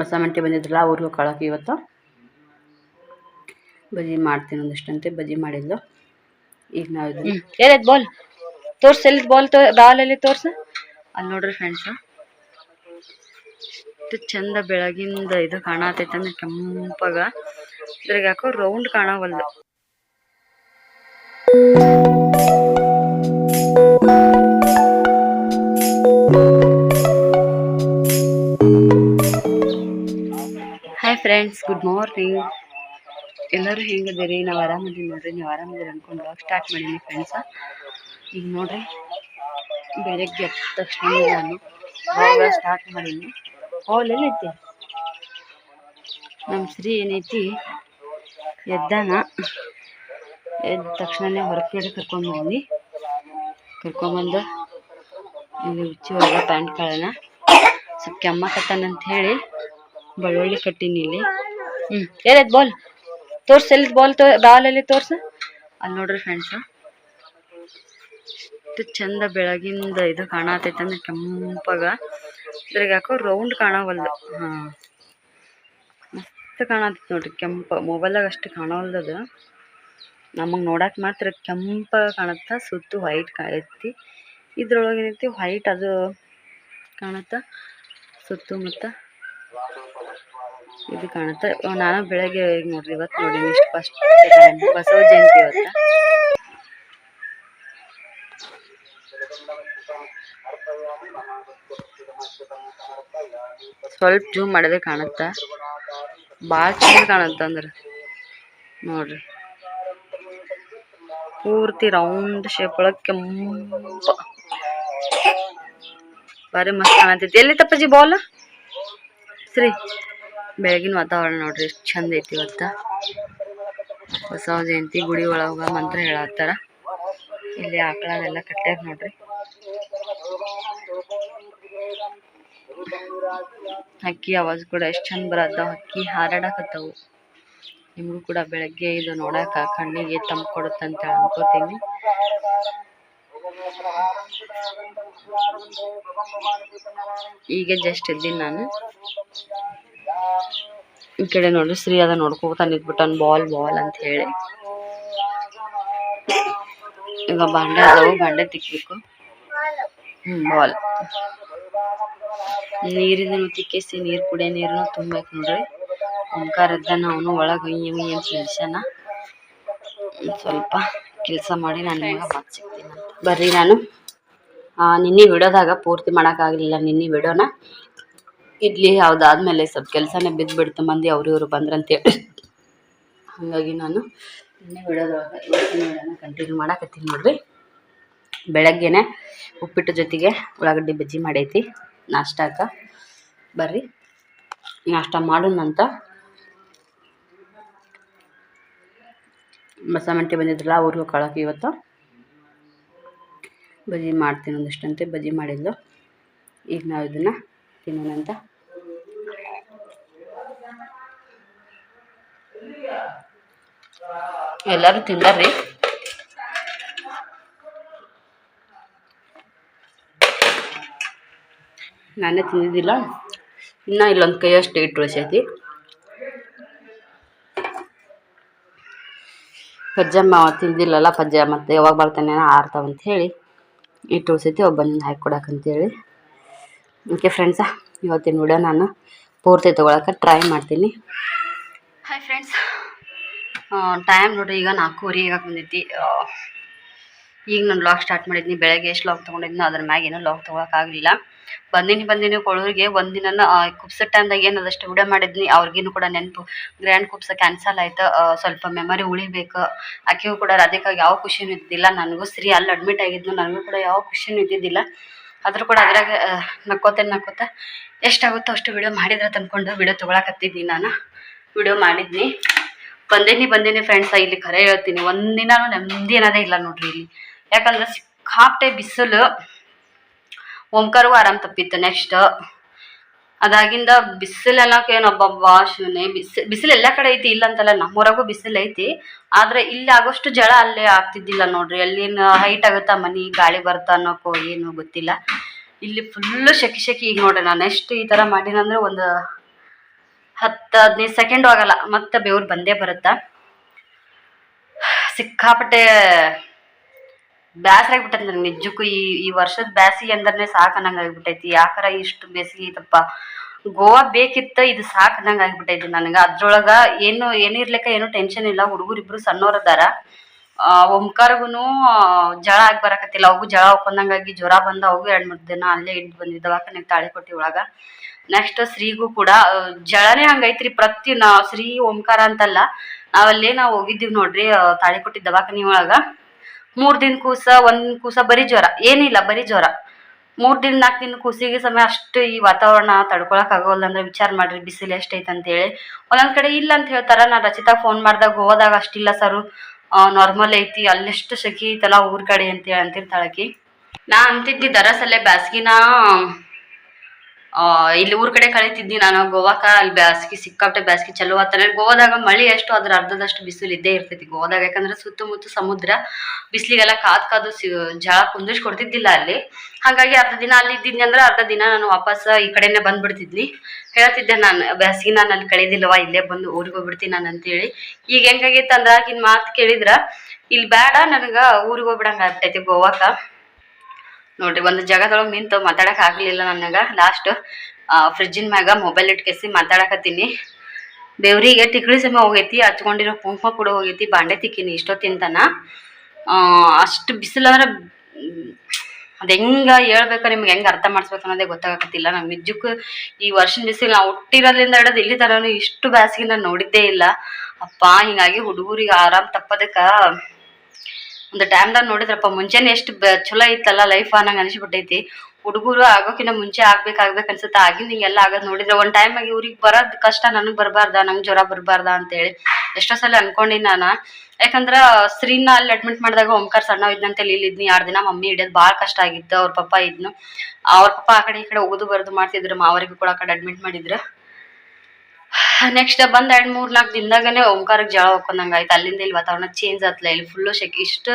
ಮಸಾಮಂಟಿ ಬಂದಿದ್ರಲ್ಲ ಅವ್ರಿಗೂ ಕಳಕ್ಕೆ ಇವತ್ತು. ಬಜ್ಜಿ ಮಾಡ್ತೀನಿ ಒಂದಿಷ್ಟಂತೆ ಬಜ್ಜಿ ಮಾಡಿದ್ಲು ಈಗ ನಾವು ಏದೈತ್ ಬಾಲ್ ತೋರ್ಸ ಎಲ್ಲಿ ಬಾಲ್ ತೋ ಬಾಲ್ ಎಲ್ಲಿ ತೋರ್ಸ? ಅಲ್ಲಿ ನೋಡ್ರಿ ಫ್ರೆಂಡ್ಸ್ ಎಷ್ಟು ಚಂದ ಬೆಳಗಿಂದ ಇದು ಕಾಣತೈತೆ ಅಂದ್ರೆ ಕೆಂಪಾಗ. ಇದ್ರಾಗ ಯಾಕೋ ರೌಂಡ್ ಕಾಣವಲ್ದು. ಫ್ರೆಂಡ್ಸ್ ಗುಡ್ ಮಾರ್ನಿಂಗ್ ಎಲ್ಲರೂ ಹೆಂಗಿದ್ದೀರಿ? ನಾವು ಆರಾಮಿದ್ದೀವಿ ನೋಡ್ರಿ. ನೀವು ಆರಾಮಿದ್ದೀರಿ ಅಂದ್ಕೊಂಡು ಬ್ಲಾಗ್ ಸ್ಟಾರ್ಟ್ ಮಾಡೀನಿ ಫ್ರೆಂಡ್ಸ ಈಗ ನೋಡ್ರಿ ಬೆಳಗ್ಗೆ ಎದ್ದ ತಕ್ಷಣ ನಾನು ಸ್ಟಾರ್ಟ್ ಮಾಡೀನಿ. ಎಲ್ಲೈತಿ ನಮ್ಮ ಶ್ರೀ ಏನೈತಿ? ಎದ್ದಾನ. ಎದ್ದ ತಕ್ಷಣನೇ ಹೊರಗಡೆ ಕರ್ಕೊಂಡು ಬಂದು ಕರ್ಕೊಂಬಂದು ಇಲ್ಲಿ ಉಚ್ಚಿ ಒಳಗೆ ಪ್ಯಾಂಟ್ ಕಾಳನ ಸ್ವಲ್ಪ ಕಟ್ಟನಂತ ಹೇಳಿ ಬೆಳ್ಳುಳ್ಳಿ ಕಟ್ಟಿನಿ ಇಲ್ಲಿ. ಹ್ಞೂ ಏನೈತೆ ಬಾಲ್ ತೋರ್ಸ್, ಎಲ್ಲಿ ಬಾಲ್ ತೋ ಬಾಲ್ ಎಲ್ಲಿ ತೋರ್ಸ. ಅಲ್ಲಿ ನೋಡ್ರಿ ಫ್ರೆಂಡ್ಸ್ ಎಷ್ಟು ಚಂದ ಬೆಳಗಿಂದ ಇದು ಕಾಣತೈತೆ ಅಂದ್ರೆ ಕೆಂಪಗ. ಇದ್ರಾಗ ಯಾಕೋ ರೌಂಡ್ ಕಾಣವಲ್ದು. ಹಾಂ. ಮಸ್ತ್ ಕಾಣತೈತಿ ನೋಡ್ರಿ ಕೆಂಪ. ಮೊಬೈಲಾಗ ಅಷ್ಟು ಕಾಣವಲ್ದದು ನಮಗೆ ನೋಡಕ್ಕೆ ಮಾತ್ರ ಕೆಂಪ ಕಾಣುತ್ತಾ, ಸುತ್ತು ವೈಟ್ ಕಾಯತ್ತಿ ಇದ್ರೊಳಗೆ ಏನೈತಿ ವೈಟ್ ಅದು ಕಾಣುತ್ತ ಸುತ್ತಮುತ್ತ ಇದು ಕಾಣುತ್ತೆ. ನಾನು ಬೆಳಗ್ಗೆ ನೋಡ್ರಿ ಇವತ್ತು ನೋಡಿ ಇಷ್ಟು ಫಸ್ಟ್ ಬಸವ ಜಯಂತಿ ಇವತ್ತ ಸ್ವಲ್ಪ ಜೂಮ್ ಮಾಡಿದ್ರೆ ಕಾಣುತ್ತ? ಭಾಳ ಚಂದ ಕಾಣುತ್ತ ಅಂದ್ರೆ. ನೋಡ್ರಿ. ಪೂರ್ತಿ ರೌಂಡ್ ಶೇಪ್ ಒಳಗೆ ಕೆಂಪ. ಬಾರಿ ಮಸ್ತ್ ಕಾಣತೈತಿ ಎಲ್ಲಿ ತಪ್ಪಜಿ ಬಾಲ್ ಸರಿ ಬೆಳಗಿನ ವಾತಾವರಣ ನೋಡ್ರಿ, ಎಷ್ಟು ಚಂದ ಐತಿ ಇವತ್ತ. ಹೊಸ ಜಯಂತಿ, ಗುಡಿ ಒಳಗ ಮಂತ್ರ ಹೇಳತ್ತಾರ. ಇಲ್ಲಿ ಆಕಳದೆಲ್ಲ ಕಟ್ಟ್ಯಾರ ನೋಡ್ರಿ. ಹಕ್ಕಿ ಆವಾಜ್ ಕೂಡ ಎಷ್ಟು ಚಂದ ಬರತ್ತಾವ ಹಕ್ಕಿ ಹಾರಾಡಕತ್ತವು. ನಿಮಗೂ ಕೂಡ ಬೆಳಗ್ಗೆ ಇದು ನೋಡಾಕ ಕಣ್ಣಿಗೆ ತಂಪು ಕೊಡುತ್ತಂತ ಅನ್ಕೋತೀನಿ. ಈಗ ಜಸ್ಟ್ ಇದ್ದೀನಿ ನಾನು. ಈ ಕಡೆ ನೋಡ್ರಿ, ಶ್ರೀ ಅದ ನೋಡ್ಕೋತಾ ನಿಂತ್ಬಿಟ್ಟಾನ ಬಾಲ್ ಬಾಲ್ ಅಂತ ಹೇಳಿ. ಈಗ ಬಾಂಡೆ ಅದಾವು, ಬಾಂಡೆ ತಿಕ್ಬೇಕು. ಹ್ಮ್ ಬಾಲ್ ನೀರಿನ ತಿಕ್ಕಿಸಿ, ನೀರು ಕುಡಿಯೋ ನೀರನ್ನು ತುಂಬಬೇಕು ನೋಡ್ರಿ. ಓಂಕಾರ ಇದ್ದ ಅವನು ಒಳಗೆ ಏನು ಕೆಲ್ಸನ ಸ್ವಲ್ಪ ಕೆಲಸ ಮಾಡಿ ನಾನು ನಿಮಗೆ ಮತ್ತೆ ಸಿಗ್ತೀನಿ ಬರ್ರಿ ನಾನು. ನಿನ್ನೆ ವಿಡಿಯೋದಾಗ ಪೂರ್ತಿ ಮಾಡೋಕ್ಕಾಗಲಿಲ್ಲ ನಿನ್ನೆ ವಿಡಿಯೋನ. ಇಡ್ಲಿ ಯಾವುದಾದ್ಮೇಲೆ ಸ್ವಲ್ಪ ಕೆಲಸನೇ ಬಿದ್ದುಬಿಡ್ತು ಮಂದಿ ಅವರು ಇವರು ಬಂದ್ರಂತೇಳಿ ಹಾಗಾಗಿ ನಾನು ನಿನ್ನೆ ಬಿಡೋದ್ರಾಗ ಇವತ್ತಿನ ಕಂಟಿನ್ಯೂ ಮಾಡಕತ್ತೀನಿ ನೋಡ್ರಿ. ಬೆಳಗ್ಗೆನೆ ಉಪ್ಪಿಟ್ಟು ಜೊತೆಗೆ ಉಳ್ಳಾಗಡ್ಡಿ ಬಜ್ಜಿ ಮಾಡೈತಿ ನಾಷ್ಟಕ್ಕ ಬರ್ರಿ. ನಾಷ್ಟ ಮಾಡೋಣಂತ ಬಸಮಂಟಿ ಬಂದಿದ್ರಲ್ಲ, ಅವ್ರಿಗೂ ಕಳಕ್ಕೆ ಇವತ್ತು. ಬಜ್ಜಿ ಮಾಡ್ತೀನಿ ಒಂದಿಷ್ಟಂತೆ, ಬಜ್ಜಿ ಮಾಡಿದ್ಲು ಈಗ ನಾವು ಇದನ್ನು ತಿನ್ನೋಣಂತ ಎಲ್ಲರೂ ತಿಂದಾರ್ರಿ. ನಾನೇ ತಿಂದಿದ್ದಿಲ್ಲ. ಇನ್ನ ಇಲ್ಲೊಂದು ಕೈಯಷ್ಟು ಇಟ್ಟು ಉಳಿಸೈತಿ. ಪಜ್ಜಮ್ಮ ತಿಂದಿಲ್ಲಲ್ಲ, ಪಜ್ಜ ಮತ್ತು ಯಾವಾಗ ಬರ್ತಾನೆ ಆರ್ತಾವಂತ ಹೇಳಿ ಇಟ್ಟು ಉಳಿಸೈತಿ ಒಬ್ಬನಿಂದ ಹಾಕಿ ಕೊಡಕ್ಕಂತೇಳಿ ಓಕೆ ಫ್ರೆಂಡ್ಸ ಇವತ್ತಿನ ವಿಡಿಯೋ ನಾನು ಪೂರ್ತಿ ತೊಗೊಳಕ್ಕೆ ಟ್ರೈ ಮಾಡ್ತೀನಿ. ಹಾಯ್ ಫ್ರೆಂಡ್ಸ್ ಟೈಮ್ ನೋಡಿ, ಈಗ ನಾಲ್ಕೂವರೆ ಈಗ ಬಂದೈತಿ. ಈಗ ನಾನು ಲಾಗ್ ಸ್ಟಾರ್ಟ್ ಮಾಡಿದ್ನಿ. ಬೆಳಗ್ಗೆ ಎಷ್ಟು ಲಾಗ್ ತೊಗೊಂಡಿದ್ನೋ ಅದ್ರ ಮ್ಯಾಗ ಏನೂ ಲಾಗ್ ತೊಗೊಳಕ್ಕಾಗಲಿಲ್ಲ ಬಂದಿನಿ ಬಂದಿನಿ ಕೊಳೋರಿಗೆ. ಒಂದಿನ ಕುಬ್ಸ ಟೈಮ್ದಾಗ ಏನು ಅದಷ್ಟು ವಿಡಿಯೋ ಮಾಡಿದ್ನಿ. ಅವ್ರಿಗೇನು ಕೂಡ ನೆನಪು. ಗ್ರ್ಯಾಂಡ್ ಕುಬ್ಸ ಕ್ಯಾನ್ಸಲ್ ಆಯ್ತು. ಸ್ವಲ್ಪ ಮೆಮರಿ ಉಳಿಬೇಕು. ಆಕೆಗೂ ಕೂಡ ರಾಧಿಕಾಗ ಯಾವ ಖುಷಿನೂ ಇದ್ದಿಲ್ಲ ನನಗೂ ಸರಿ ಅಲ್ಲಿ ಅಡ್ಮಿಟ್ ಆಗಿದ್ನು ನನಗೂ ಕೂಡ ಯಾವ ಖುಷಿನೂ ಇದ್ದಿದ್ದಿಲ್ಲ. ಆದರೂ ಕೂಡ ಅದ್ರಾಗ ನಕ್ಕೋತೇನೆ ನಕ್ಕೋತ ಎಷ್ಟಾಗುತ್ತೋ ಅಷ್ಟು ವಿಡಿಯೋ ಮಾಡಿದ್ರೆ ತಂದ್ಕೊಂಡು ವಿಡಿಯೋ ತಗೊಳಕತ್ತಿದ್ದೀನಿ ನಾನು. ವಿಡಿಯೋ ಮಾಡಿದ್ನಿ. ಬಂದೇನಿ ಬಂದೇನಿ ಫ್ರೆಂಡ್ಸ್ ಇಲ್ಲಿ ಖರೆ ಹೇಳ್ತೀನಿ. ಒಂದಿನಾನು ನೆಮ್ಮದಿ ಅನ್ನೋದೇ ಇಲ್ಲ ನೋಡ್ರಿ ಇಲ್ಲಿ. ಯಾಕಂದ್ರೆ ಸಿಕ್ಕಾಪಟ್ಟೆ ಬಿಸಿಲು. ಓಂಕಾರಗೂ ಆರಾಮ್ ತಪ್ಪಿತ್ತು ನೆಕ್ಸ್ಟ್ ಅದಾಗಿಂದ ಬಿಸಿಲೆಲ್ಲ ಏನೊಬ್ಬಬ್ಬ ಶಿವನೇ ಬಿಸಿ, ಬಿಸಿಲು ಎಲ್ಲ ಕಡೆ ಐತಿ ಇಲ್ಲ ಅಂತಲ್ಲ ನಮ್ಮೂರಾಗೂ ಬಿಸಿಲು ಐತಿ. ಆದ್ರೆ ಇಲ್ಲಿ ಆಗೋಷ್ಟು ಜಳ ಅಲ್ಲೇ ಆಗ್ತಿದ್ದಿಲ್ಲ ನೋಡ್ರಿ. ಅಲ್ಲಿನ ಹೈಟ್ ಆಗುತ್ತಾ, ಮನಿ ಗಾಳಿ ಬರ್ತಾ ಅನ್ನೋಕೋ ಏನು ಗೊತ್ತಿಲ್ಲ. ಇಲ್ಲಿ ಫುಲ್ಲು ಶೆಕಿ ಶೆಕಿ ಈಗ ನೋಡ್ರಿ ನಾನು ಎಷ್ಟು ಈ ಥರ ಮಾಡಿನಂದ್ರೆ ಒಂದು ಹತ್ತು, ಹದಿನೈದು ಸೆಕೆಂಡ್ ಆಗಲ್ಲ. ಮತ್ತೆ ಬೆವ್ರು ಬಂದೇ ಬರುತ್ತಾ. ಸಿಕ್ಕಾಪಟ್ಟೆ ಬ್ಯಾಸರ ಆಗ್ಬಿಟ್ಟೈತಿ ನನಗೆ ನಿಜಕ್ಕೂ ಈ ಈ ವರ್ಷದ ಬ್ಯಾಸಿಗೆ ಅಂದ್ರೆ ಸಾಕು ಅನ್ನಂಗೆ ಆಗ್ಬಿಟ್ಟೈತಿ. ಯಾಕಾರ ಇಷ್ಟು ಬೇಸಿಗೆ ಐತಪ್ಪ. ಗೋವಾ ಬೇಕಿತ್ತ ಇದು ಸಾಕು ಆಗ್ಬಿಟ್ಟೈತಿ ನನಗೆ. ಅದ್ರೊಳಗೆ ಏನು, ಏನಿರ್ಲಿಕ್ಕ ಏನು ಟೆನ್ಷನ್ ಇಲ್ಲ. ಹುಡುಗರು ಇಬ್ರು ಸಣ್ಣವ್ರು ಅದಾರ. ಓಂಕಾರ್ಗುನು ಜಳ ಆಗಿ ಬರಕತ್ತಿಲ್ಲ. ಅವು ಜಳ ಹಾಕೊಂಡಂಗಾಗಿ ಜ್ವರ ಬಂದ ಅವು ಎರಡು ಮೂರು ದಿನ ಅಲ್ಲೇ ಇಟ್ಟು ಬಂದಿದ್ದ ದವಾಖಾನೆಗೆ ತಾಳಿಕೊಟ್ಟಿ ಒಳಗ. ನೆಕ್ಸ್ಟ್ ಶ್ರೀಗೂ ಕೂಡ ಜಳನೆ ಹಂಗೈತ್ರಿ ಪ್ರತಿ ನಾ, ಶ್ರೀ ಓಂಕಾರ ಅಂತಲ್ಲ ನಾವಲ್ಲೇ ನಾವು ಹೋಗಿದ್ದೀವಿ ನೋಡ್ರಿ ತಾಳಿ ತಾಳಿಕೊಟ್ಟಿ ದವಾಖಾನೆ ಒಳಗ. ಮೂರ್ ದಿನ ಕೂಸ, ಒಂದ್ ಕೂಸ ಬರೀ ಜ್ವರ, ಏನಿಲ್ಲ ಬರೀ ಜ್ವರ. ಮೂರ್ ದಿನ ನಾಲ್ಕು ದಿನ ಕೂಸಿಗೆ ಸಮಯ ಅಷ್ಟು ಈ ವಾತಾವರಣ ತಡ್ಕೊಳಕ್ ಆಗೋಲ್ಲ ಅಂದ್ರೆ ವಿಚಾರ ಮಾಡ್ರಿ, ಬಿಸಿಲು ಎಷ್ಟೈತೆ ಅಂತೇಳಿ. ಒಂದೊಂದ್ ಕಡೆ ಇಲ್ಲ ಅಂತ ಹೇಳ್ತಾರ ನಾ ರಚಿತಾ ಫೋನ್ ಮಾಡ್ದಾಗ ಹೋದಾಗ ಅಷ್ಟಿಲ್ಲ ಸರು ನಾರ್ಮಲ್ ಐತಿ, ಅಲ್ಲೆಷ್ಟು ಸೆಖಿ ಐತಲ್ಲ ಊರ್ ಕಡೆ ಅಂತೇಳಿ ಅಂತಿರ್ತಾಳಕಿ. ನಾ ಅಂತಿದ್ದಿ ದರಸಲ್ಲೇ ಬ್ಯಾಸ್ಗಿನ ಇಲ್ಲಿ ಊರ್ ಕಡೆ ಕಳಿತಿದ್ದಿ ನಾನು. ಗೋವಾಕ ಅಲ್ಲಿ ಬ್ಯಾಸ್ಗಿ ಸಿಕ್ಕಾಪಟ್ಟೆ ಬ್ಯಾಸ್ಗಿ ಚಲೋ ಆತಾನೆ. ಗೋವಾದಾಗ ಮಳಿ ಎಷ್ಟು ಅದ್ರ ಅರ್ಧದಷ್ಟು ಬಿಸಿಲು ಇದ್ದೇ ಇರ್ತೈತಿ. ಗೋವಾದಾಗ ಯಾಕಂದ್ರೆ ಸುತ್ತಮುತ್ತ ಸಮುದ್ರ, ಬಿಸಿಲಿಗೆಲ್ಲ ಕಾದ್ ಕಾದು ಜಳ ಕುಂದಿಸ್ ಕೊಡ್ತಿದ್ದಿಲ್ಲ ಅಲ್ಲಿ. ಹಾಗಾಗಿ ಅರ್ಧ ದಿನ ಅಲ್ಲಿ ಇದ್ದಿದ್ನಿ ಅಂದ್ರೆ ಅರ್ಧ ದಿನ ನಾನು ವಾಪಸ್ ಈ ಕಡೆನೆ ಬಂದ್ಬಿಡ್ತಿದ್ನಿ. ಹೇಳ್ತಿದ್ದೆ ನಾನು, ಬ್ಯಾಸ್ಗಿ ನಾನು ಅಲ್ಲಿ ಕಳೆದಿಲ್ಲವಾ, ಇಲ್ಲೇ ಬಂದು ಊರಿಗೆ ಹೋಗ್ಬಿಡ್ತೀನಿ ನಾನು ಅಂತೇಳಿ. ಈಗ ಹೆಂಗಾಗೈತೆ ಅಂದ್ರೆ ಆಗಿನ ಮಾತು ಕೇಳಿದ್ರ, ಇಲ್ಲಿ ಬೇಡ ನನಗ ಊರಿಗೆ ಹೋಗ್ಬಿಡಂಗ ಆಗ್ತೈತಿ ಗೋವಾಕ. ನೋಡ್ರಿ ಒಂದು ಜಾಗದೊಳಗೆ ನಿಂತು ಮಾತಾಡಕ್ ಆಗ್ಲಿಲ್ಲ ನನಗ ಲಾಸ್ಟ್ ಫ್ರಿಜ್ಜಿನ ಮ್ಯಾಗ ಮೊಬೈಲ್ ಇಟ್ಕೇಸಿ ಮಾತಾಡಕತ್ತೀನಿ. ಬೇವ್ರಿಗೆ ತಿಕ್ಳಿ ಸಮಯ ಹೋಗೈತಿ ಹಚ್ಕೊಂಡಿರೋ ಕುಂಕುಮ ಕೂಡ ಹೋಗೈತಿ ಬಾಂಡೆ ತಿಕ್ಕಿನಿ ಇಷ್ಟೋ ತನ ಆ, ಅಷ್ಟು ಬಿಸಿಲಂದ್ರೆ ಅದು ಹೆಂಗೆ ಹೇಳ್ಬೇಕು ನಿಮ್ಗೆ ಹೆಂಗೆ ಅರ್ಥ ಮಾಡಿಸ್ಬೇಕು ಅನ್ನೋದೇ ಗೊತ್ತಾಗತ್ತಿಲ್ಲ ನಮ್ಮ ನಿಜಕ್ಕೂ ಈ ವರ್ಷದ ಬಿಸಿಲು ನಾವು ಹುಟ್ಟಿರೋದ್ರಿಂದ ಹಿಡೋದು ಇಲ್ಲಿ ತನಕ ಇಷ್ಟು ಬ್ಯಾಸಿಗೆ ನೋಡಿದ್ದೇ ಇಲ್ಲ. ಅಪ್ಪ ಹಿಂಗಾಗಿ ಹುಡುಗರಿಗೆ ಆರಾಮ್ ತಪ್ಪದಕ್ಕ ಒಂದು ಟೈಮ್ದಾಗ ನೋಡಿದ್ರಪ್ಪ, ಮುಂಚೆನೆ ಎಷ್ಟು ಚಲೋ ಇತ್ತಲ್ಲ ಲೈಫ್ ಅನ್ನಂಗೆ ಅನಿಸ್ಬಿಟ್ಟೈತಿ. ಹುಡುಗರು ಆಗೋಕಿನ್ನ ಮುಂಚೆ ಆಗ್ಬೇಕು ಆಗ್ಬೇಕು ಅನ್ಸುತ್ತೆ, ಆಗಿಂದ ಹಿಂಗೆಲ್ಲ ಆಗೋದ್ ನೋಡಿದ್ರೆ ಒಂದ್ ಟೈಮ್ ಆಗಿ ಇವ್ರಿಗೆ ಬರೋದ್ ಕಷ್ಟ ನನಗ್ ಬರಬಾರ್ದ, ನಂಗೆ ಜ್ವರ ಬರಬಾರ್ದ ಅಂತೇಳಿ ಎಷ್ಟೋ ಸಲ ಅನ್ಕೊಂಡಿನಿ ನಾನು. ಯಾಕಂದ್ರ ಸ್ತ್ರೀನ ಅಲ್ಲಿ ಅಡ್ಮಿಟ್ ಮಾಡಿದಾಗ ಓಂಕಾರ ಸಣ್ಣ ಇಲ್ಲಿ ಇದ್ನಿ ಎರಡು ದಿನ ಮಮ್ಮಿ ಹಿಡಿಯೋದು ಭಾಳ ಕಷ್ಟ ಆಗಿತ್ತು, ಅವ್ರ ಪಪ್ಪ ಇದ್ನು. ಅವ್ರ ಪಪ್ಪ ಆ ಕಡೆ ಈ ಕಡೆ ಹೋಗುದು ಬರೋದು ಮಾಡ್ತಿದ್ರು, ಮಾವರಿಗೂ ಕೂಡ ಆ ಕಡೆ ಅಡ್ಮಿಟ್ ಮಾಡಿದ್ರು. ನೆಕ್ಸ್ಟ್ ಬಂದ್ ಎರಡ್ ಮೂರ್ ನಾಲ್ಕು ದಿನದಾಗನೆ ಓಂಕಾರಕ್ಕೆ ಜಳ ಹಾಕೊಂಡಂಗ ಆಯ್ತು. ಅಲ್ಲಿಂದ ಇಲ್ಲಿ ವಾತಾವರಣ ಚೇಂಜ್ ಆತ್ಲ. ಇಲ್ಲಿ ಫುಲ್ಲು ಶೆಕೆ, ಇಷ್ಟು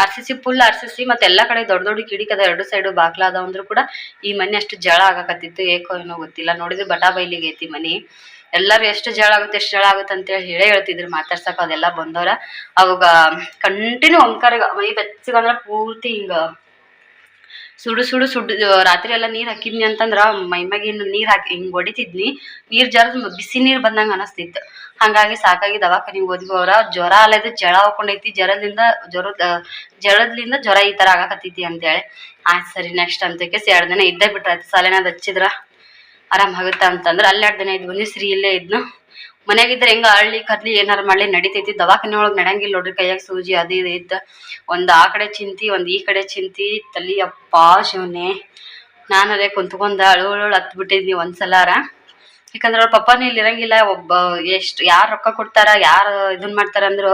R C C full R C C ಮತ್ತೆ ಎಲ್ಲಾ ಕಡೆ ದೊಡ್ಡ ದೊಡ್ಡ ಕಿಡಿಕ್ ಅದ. ಎರಡು ಸೈಡು ಬಾಗ್ಲ ಅದಾವ ಅಂದ್ರೂ ಕೂಡ ಈ ಮನೆ ಅಷ್ಟು ಜಳ ಆಗಕತ್ತಿತ್ತು. ಏಕೋ ಏನೋ ಗೊತ್ತಿಲ್ಲ. ನೋಡಿದ್ರೆ ಬಟಾ ಬೈಲಿಗೆ ಐತಿ ಮನಿ. ಎಲ್ಲರೂ ಎಷ್ಟು ಜಳ ಆಗುತ್ತೆ, ಎಷ್ಟು ಜಳ ಆಗುತ್ತೆ ಅಂತೇಳಿ ಹೇಳೇ ಹೇಳ್ತಿದ್ರು. ಮಾತಾಡ್ಸಕ್ ಅದೆಲ್ಲ ಬಂದವ್ರ. ಅವಾಗ ಕಂಟಿನ್ಯೂ ಓಂಕಾರ ಮೈ ಬೆಚ್ಚಗಂದ್ರ ಪೂರ್ತಿ ಹಿಂಗ ಸುಡು ಸುಡು ಸುಡು ರಾತ್ರಿ ಎಲ್ಲ ನೀರ್ ಹಾಕಿದ್ನಿ ಅಂತಂದ್ರ ಮೈಮ್ಯಾಗಿನ ನೀರು ಹಾಕಿ ಹಿಂಗ್ ಹೊಡಿತಿದ್ನಿ ನೀರ್ ಜರ ಬಿಸಿ ನೀರ್ ಬಂದಂಗ ಅನಸ್ತಿತ್ತು. ಹಂಗಾಗಿ ಸಾಕಾಗಿ ದವಾಖಾನಿಗೆ ಹೋದ್ವಿ ಅವ್ರ. ಜ್ವರ ಅಲ್ಲದ ಜಳ ಹಾಕೊಂಡೈತಿ ಜ್ವರದಿಂದ ಜ್ವರ ಜಳದ್ಲಿಂದ ಜ್ವರ ಈ ತರ ಆಗಾಕತ್ತೈತಿ ಅಂತೇಳಿ. ಆಯ್ತು ಸರಿ ನೆಕ್ಸ್ಟ್ ಅಂತಕ್ಕೆ ಎರಡು ದಿನ ಇದ್ದೇ ಬಿಟ್ರಾಯ್ತು. ಸಾಲೇನಾದ್ ಹಚ್ಚಿದ್ರ. ಆರಾಮ್ ಆಗುತ್ತ ಅಂತಂದ್ರ ಅಲ್ಲಿ ಎರಡು ದಿನ ಇದ್ ಬಂದ್ವಿ ಶ್ರೀ ಇಲ್ಲೇ ಇದ್ನು. ಮನ್ಯಾಗಿದ್ರೆ ಹೆಂಗ ಅಳ್ಳಿ ಕದ್ಲಿ ಏನಾರ ಮಾಡ್ಲಿ ನಡಿತೈತಿ. ದವಾಖಾನೆ ಒಳಗ್ ನಡಂಗಿಲ್ಲ ನೋಡ್ರಿ ಕೈಯಾಗ ಸೂಜಿ ಅದು ಇದು ಇದ್ದ. ಒಂದ್ ಆ ಕಡೆ ಚಿಂತಿ, ಒಂದ್ ಈ ಕಡೆ ಚಿಂತಿ. ತಲಿ ಅಪ್ಪ ಶಿವನೇ. ನಾನು ಅದೇ ಕುಂತ್ಕೊಂಡ ಅಳು ಅಳು ಹತ್ ಬಿಟ್ಟಿದ್ನಿ ಒಂದ್ಸಲಾರ. ಯಾಕಂದ್ರೆ ಅವ್ರ ಪಪ್ಪನೇ ಇಲ್ಲಿ ಇರಂಗಿಲ್ಲ. ಒಬ್ಬ ಎಷ್ಟ್ ಯಾರ್ ರೊಕ್ಕ ಕೊಡ್ತಾರ, ಯಾರ್ ಇದನ್ ಮಾಡ್ತಾರ ಅಂದ್ರು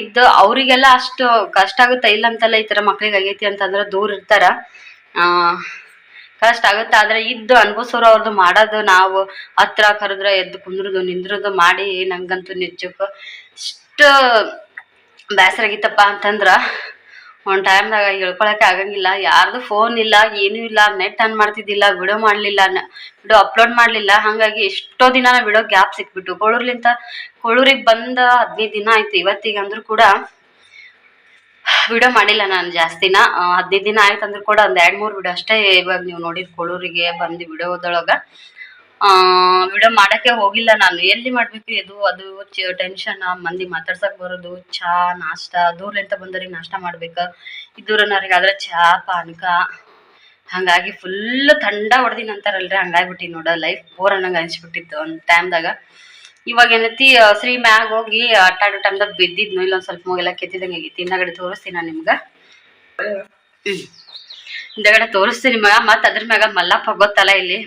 ಇದ್ದ ಅವ್ರಿಗೆಲ್ಲ ಅಷ್ಟು ಕಷ್ಟ ಆಗುತ್ತ ಇಲ್ಲ ಅಂತಲ್ಲ ಈ ತರ ಮಕ್ಳಿಗೆ ಆಗೈತಿ ಅಂತಂದ್ರ ದೂರ ಇರ್ತಾರ. ಕಷ್ಟ ಆಗುತ್ತೆ. ಆದ್ರೆ ಇದ್ದು ಅನ್ಭವಿಸೋರು ಅವ್ರದ್ದು ಮಾಡೋದು ನಾವು ಹತ್ರ ಕರೆದ್ರೆ ಎದ್ದು ಕುಂದ್ರದು, ನಿಂದ್ರದು ಮಾಡಿ ನಂಗಂತೂ ನಿಜಕ್ಕೂ ಇಷ್ಟು ಬೇಸರ ಆಗಿತ್ತಪ್ಪ ಅಂತಂದ್ರ ಒಂದ್ ಟೈಮ್ದಾಗ ಹೇಳ್ಕೊಳಕ್ಕೆ ಆಗಂಗಿಲ್ಲ. ಯಾರ್ದು ಫೋನ್ ಇಲ್ಲ, ಏನೂ ಇಲ್ಲ ನೆಟ್ ಆನ್ ಮಾಡ್ತಿದ್ದಿಲ್ಲ ವಿಡಿಯೋ ಮಾಡ್ಲಿಲ್ಲ ವಿಡಿಯೋ ಅಪ್ಲೋಡ್ ಮಾಡ್ಲಿಲ್ಲ. ಹಂಗಾಗಿ ಎಷ್ಟೋ ದಿನ ವಿಡಿಯೋ ಗ್ಯಾಪ್ ಸಿಕ್ಬಿಟ್ಟು ಕೊಳೂರ್ಲಿಂತ ಕೊಳೂರಿಗೆ ಬಂದ ಹದಿನೈದು ದಿನ ಆಯ್ತು. ಇವತ್ತಿಗೆ ಕೂಡ ವಿಡಿಯೋ ಮಾಡಿಲ್ಲ ನಾನು ಜಾಸ್ತಿನ. ಹದಿನೈದು ದಿನ ಆಯ್ತು ಅಂದ್ರೆ ಕೂಡ ಒಂದು ಎರಡು ಮೂರು ವಿಡಿಯೋ ಅಷ್ಟೇ ಇವಾಗ ನೀವು ನೋಡಿರ್ ಕೊಳೂರಿಗೆ ಬಂದು ವಿಡಿಯೋದೊಳಗ. ವಿಡಿಯೋ ಮಾಡಕ್ಕೆ ಹೋಗಿಲ್ಲ ನಾನು. ಎಲ್ಲಿ ಮಾಡ್ಬೇಕು ಇದು? ಅದು ಟೆನ್ಷನ್ ಮಂದಿ ಮಾತಾಡ್ಸಕ್ ಬರೋದು, ಚಾ, ನಾಷ್ಟ ದೂರ್ಲಿಂತ ಬಂದವ್ರಿಗೆ ನಾಷ್ಟ ಮಾಡ್ಬೇಕ. ನನಗಾದ್ರೆ ಚಾ, ಪಾನಕ. ಹಂಗಾಗಿ ಫುಲ್ ಥಂಡ ಹೊಡೆದಿನ ಅಂತಾರಲ್ರಿ ಹಂಗಾಗ್ಬಿಟ್ಟಿ ನೋಡ ಲೈಫ್ ಬೋರ್ ಅನ್ನಂಗೆ ಅನಿಸ್ಬಿಟ್ಟಿತ್ತು ಒಂದು ಟೈಮ್ದಾಗ ಇವಾಗ ಏನೈತಿ ಶ್ರೀ ಮ್ಯಾಗ ಹೋಗಿ ಆಟ ಆಡೋ ಟೈಮ್ದಾಗ ಬಿದ್ದಿದ್ನು ಇಲ್ಲೊಂದ್ ಸ್ವಲ್ಪ ಮೂಗೆಲ್ಲ ಕೆತ್ತಿದಂಗೆ ಆಗೈತಿ. ಹಿಂದಗಡೆ ತೋರಿಸ್ತೀನಿ ನಾನು ನಿಮ್ಗ. ಹಿಂದಗಡೆ ತೋರಿಸ್ತೀನಿ ಮಗ. ಮತ್ ಅದ್ರ ಮ್ಯಾಗ ಮಲ್ಲಪ್ಪ ಗೊತ್ತಲ್ಲ ಇಲ್ಲಿ?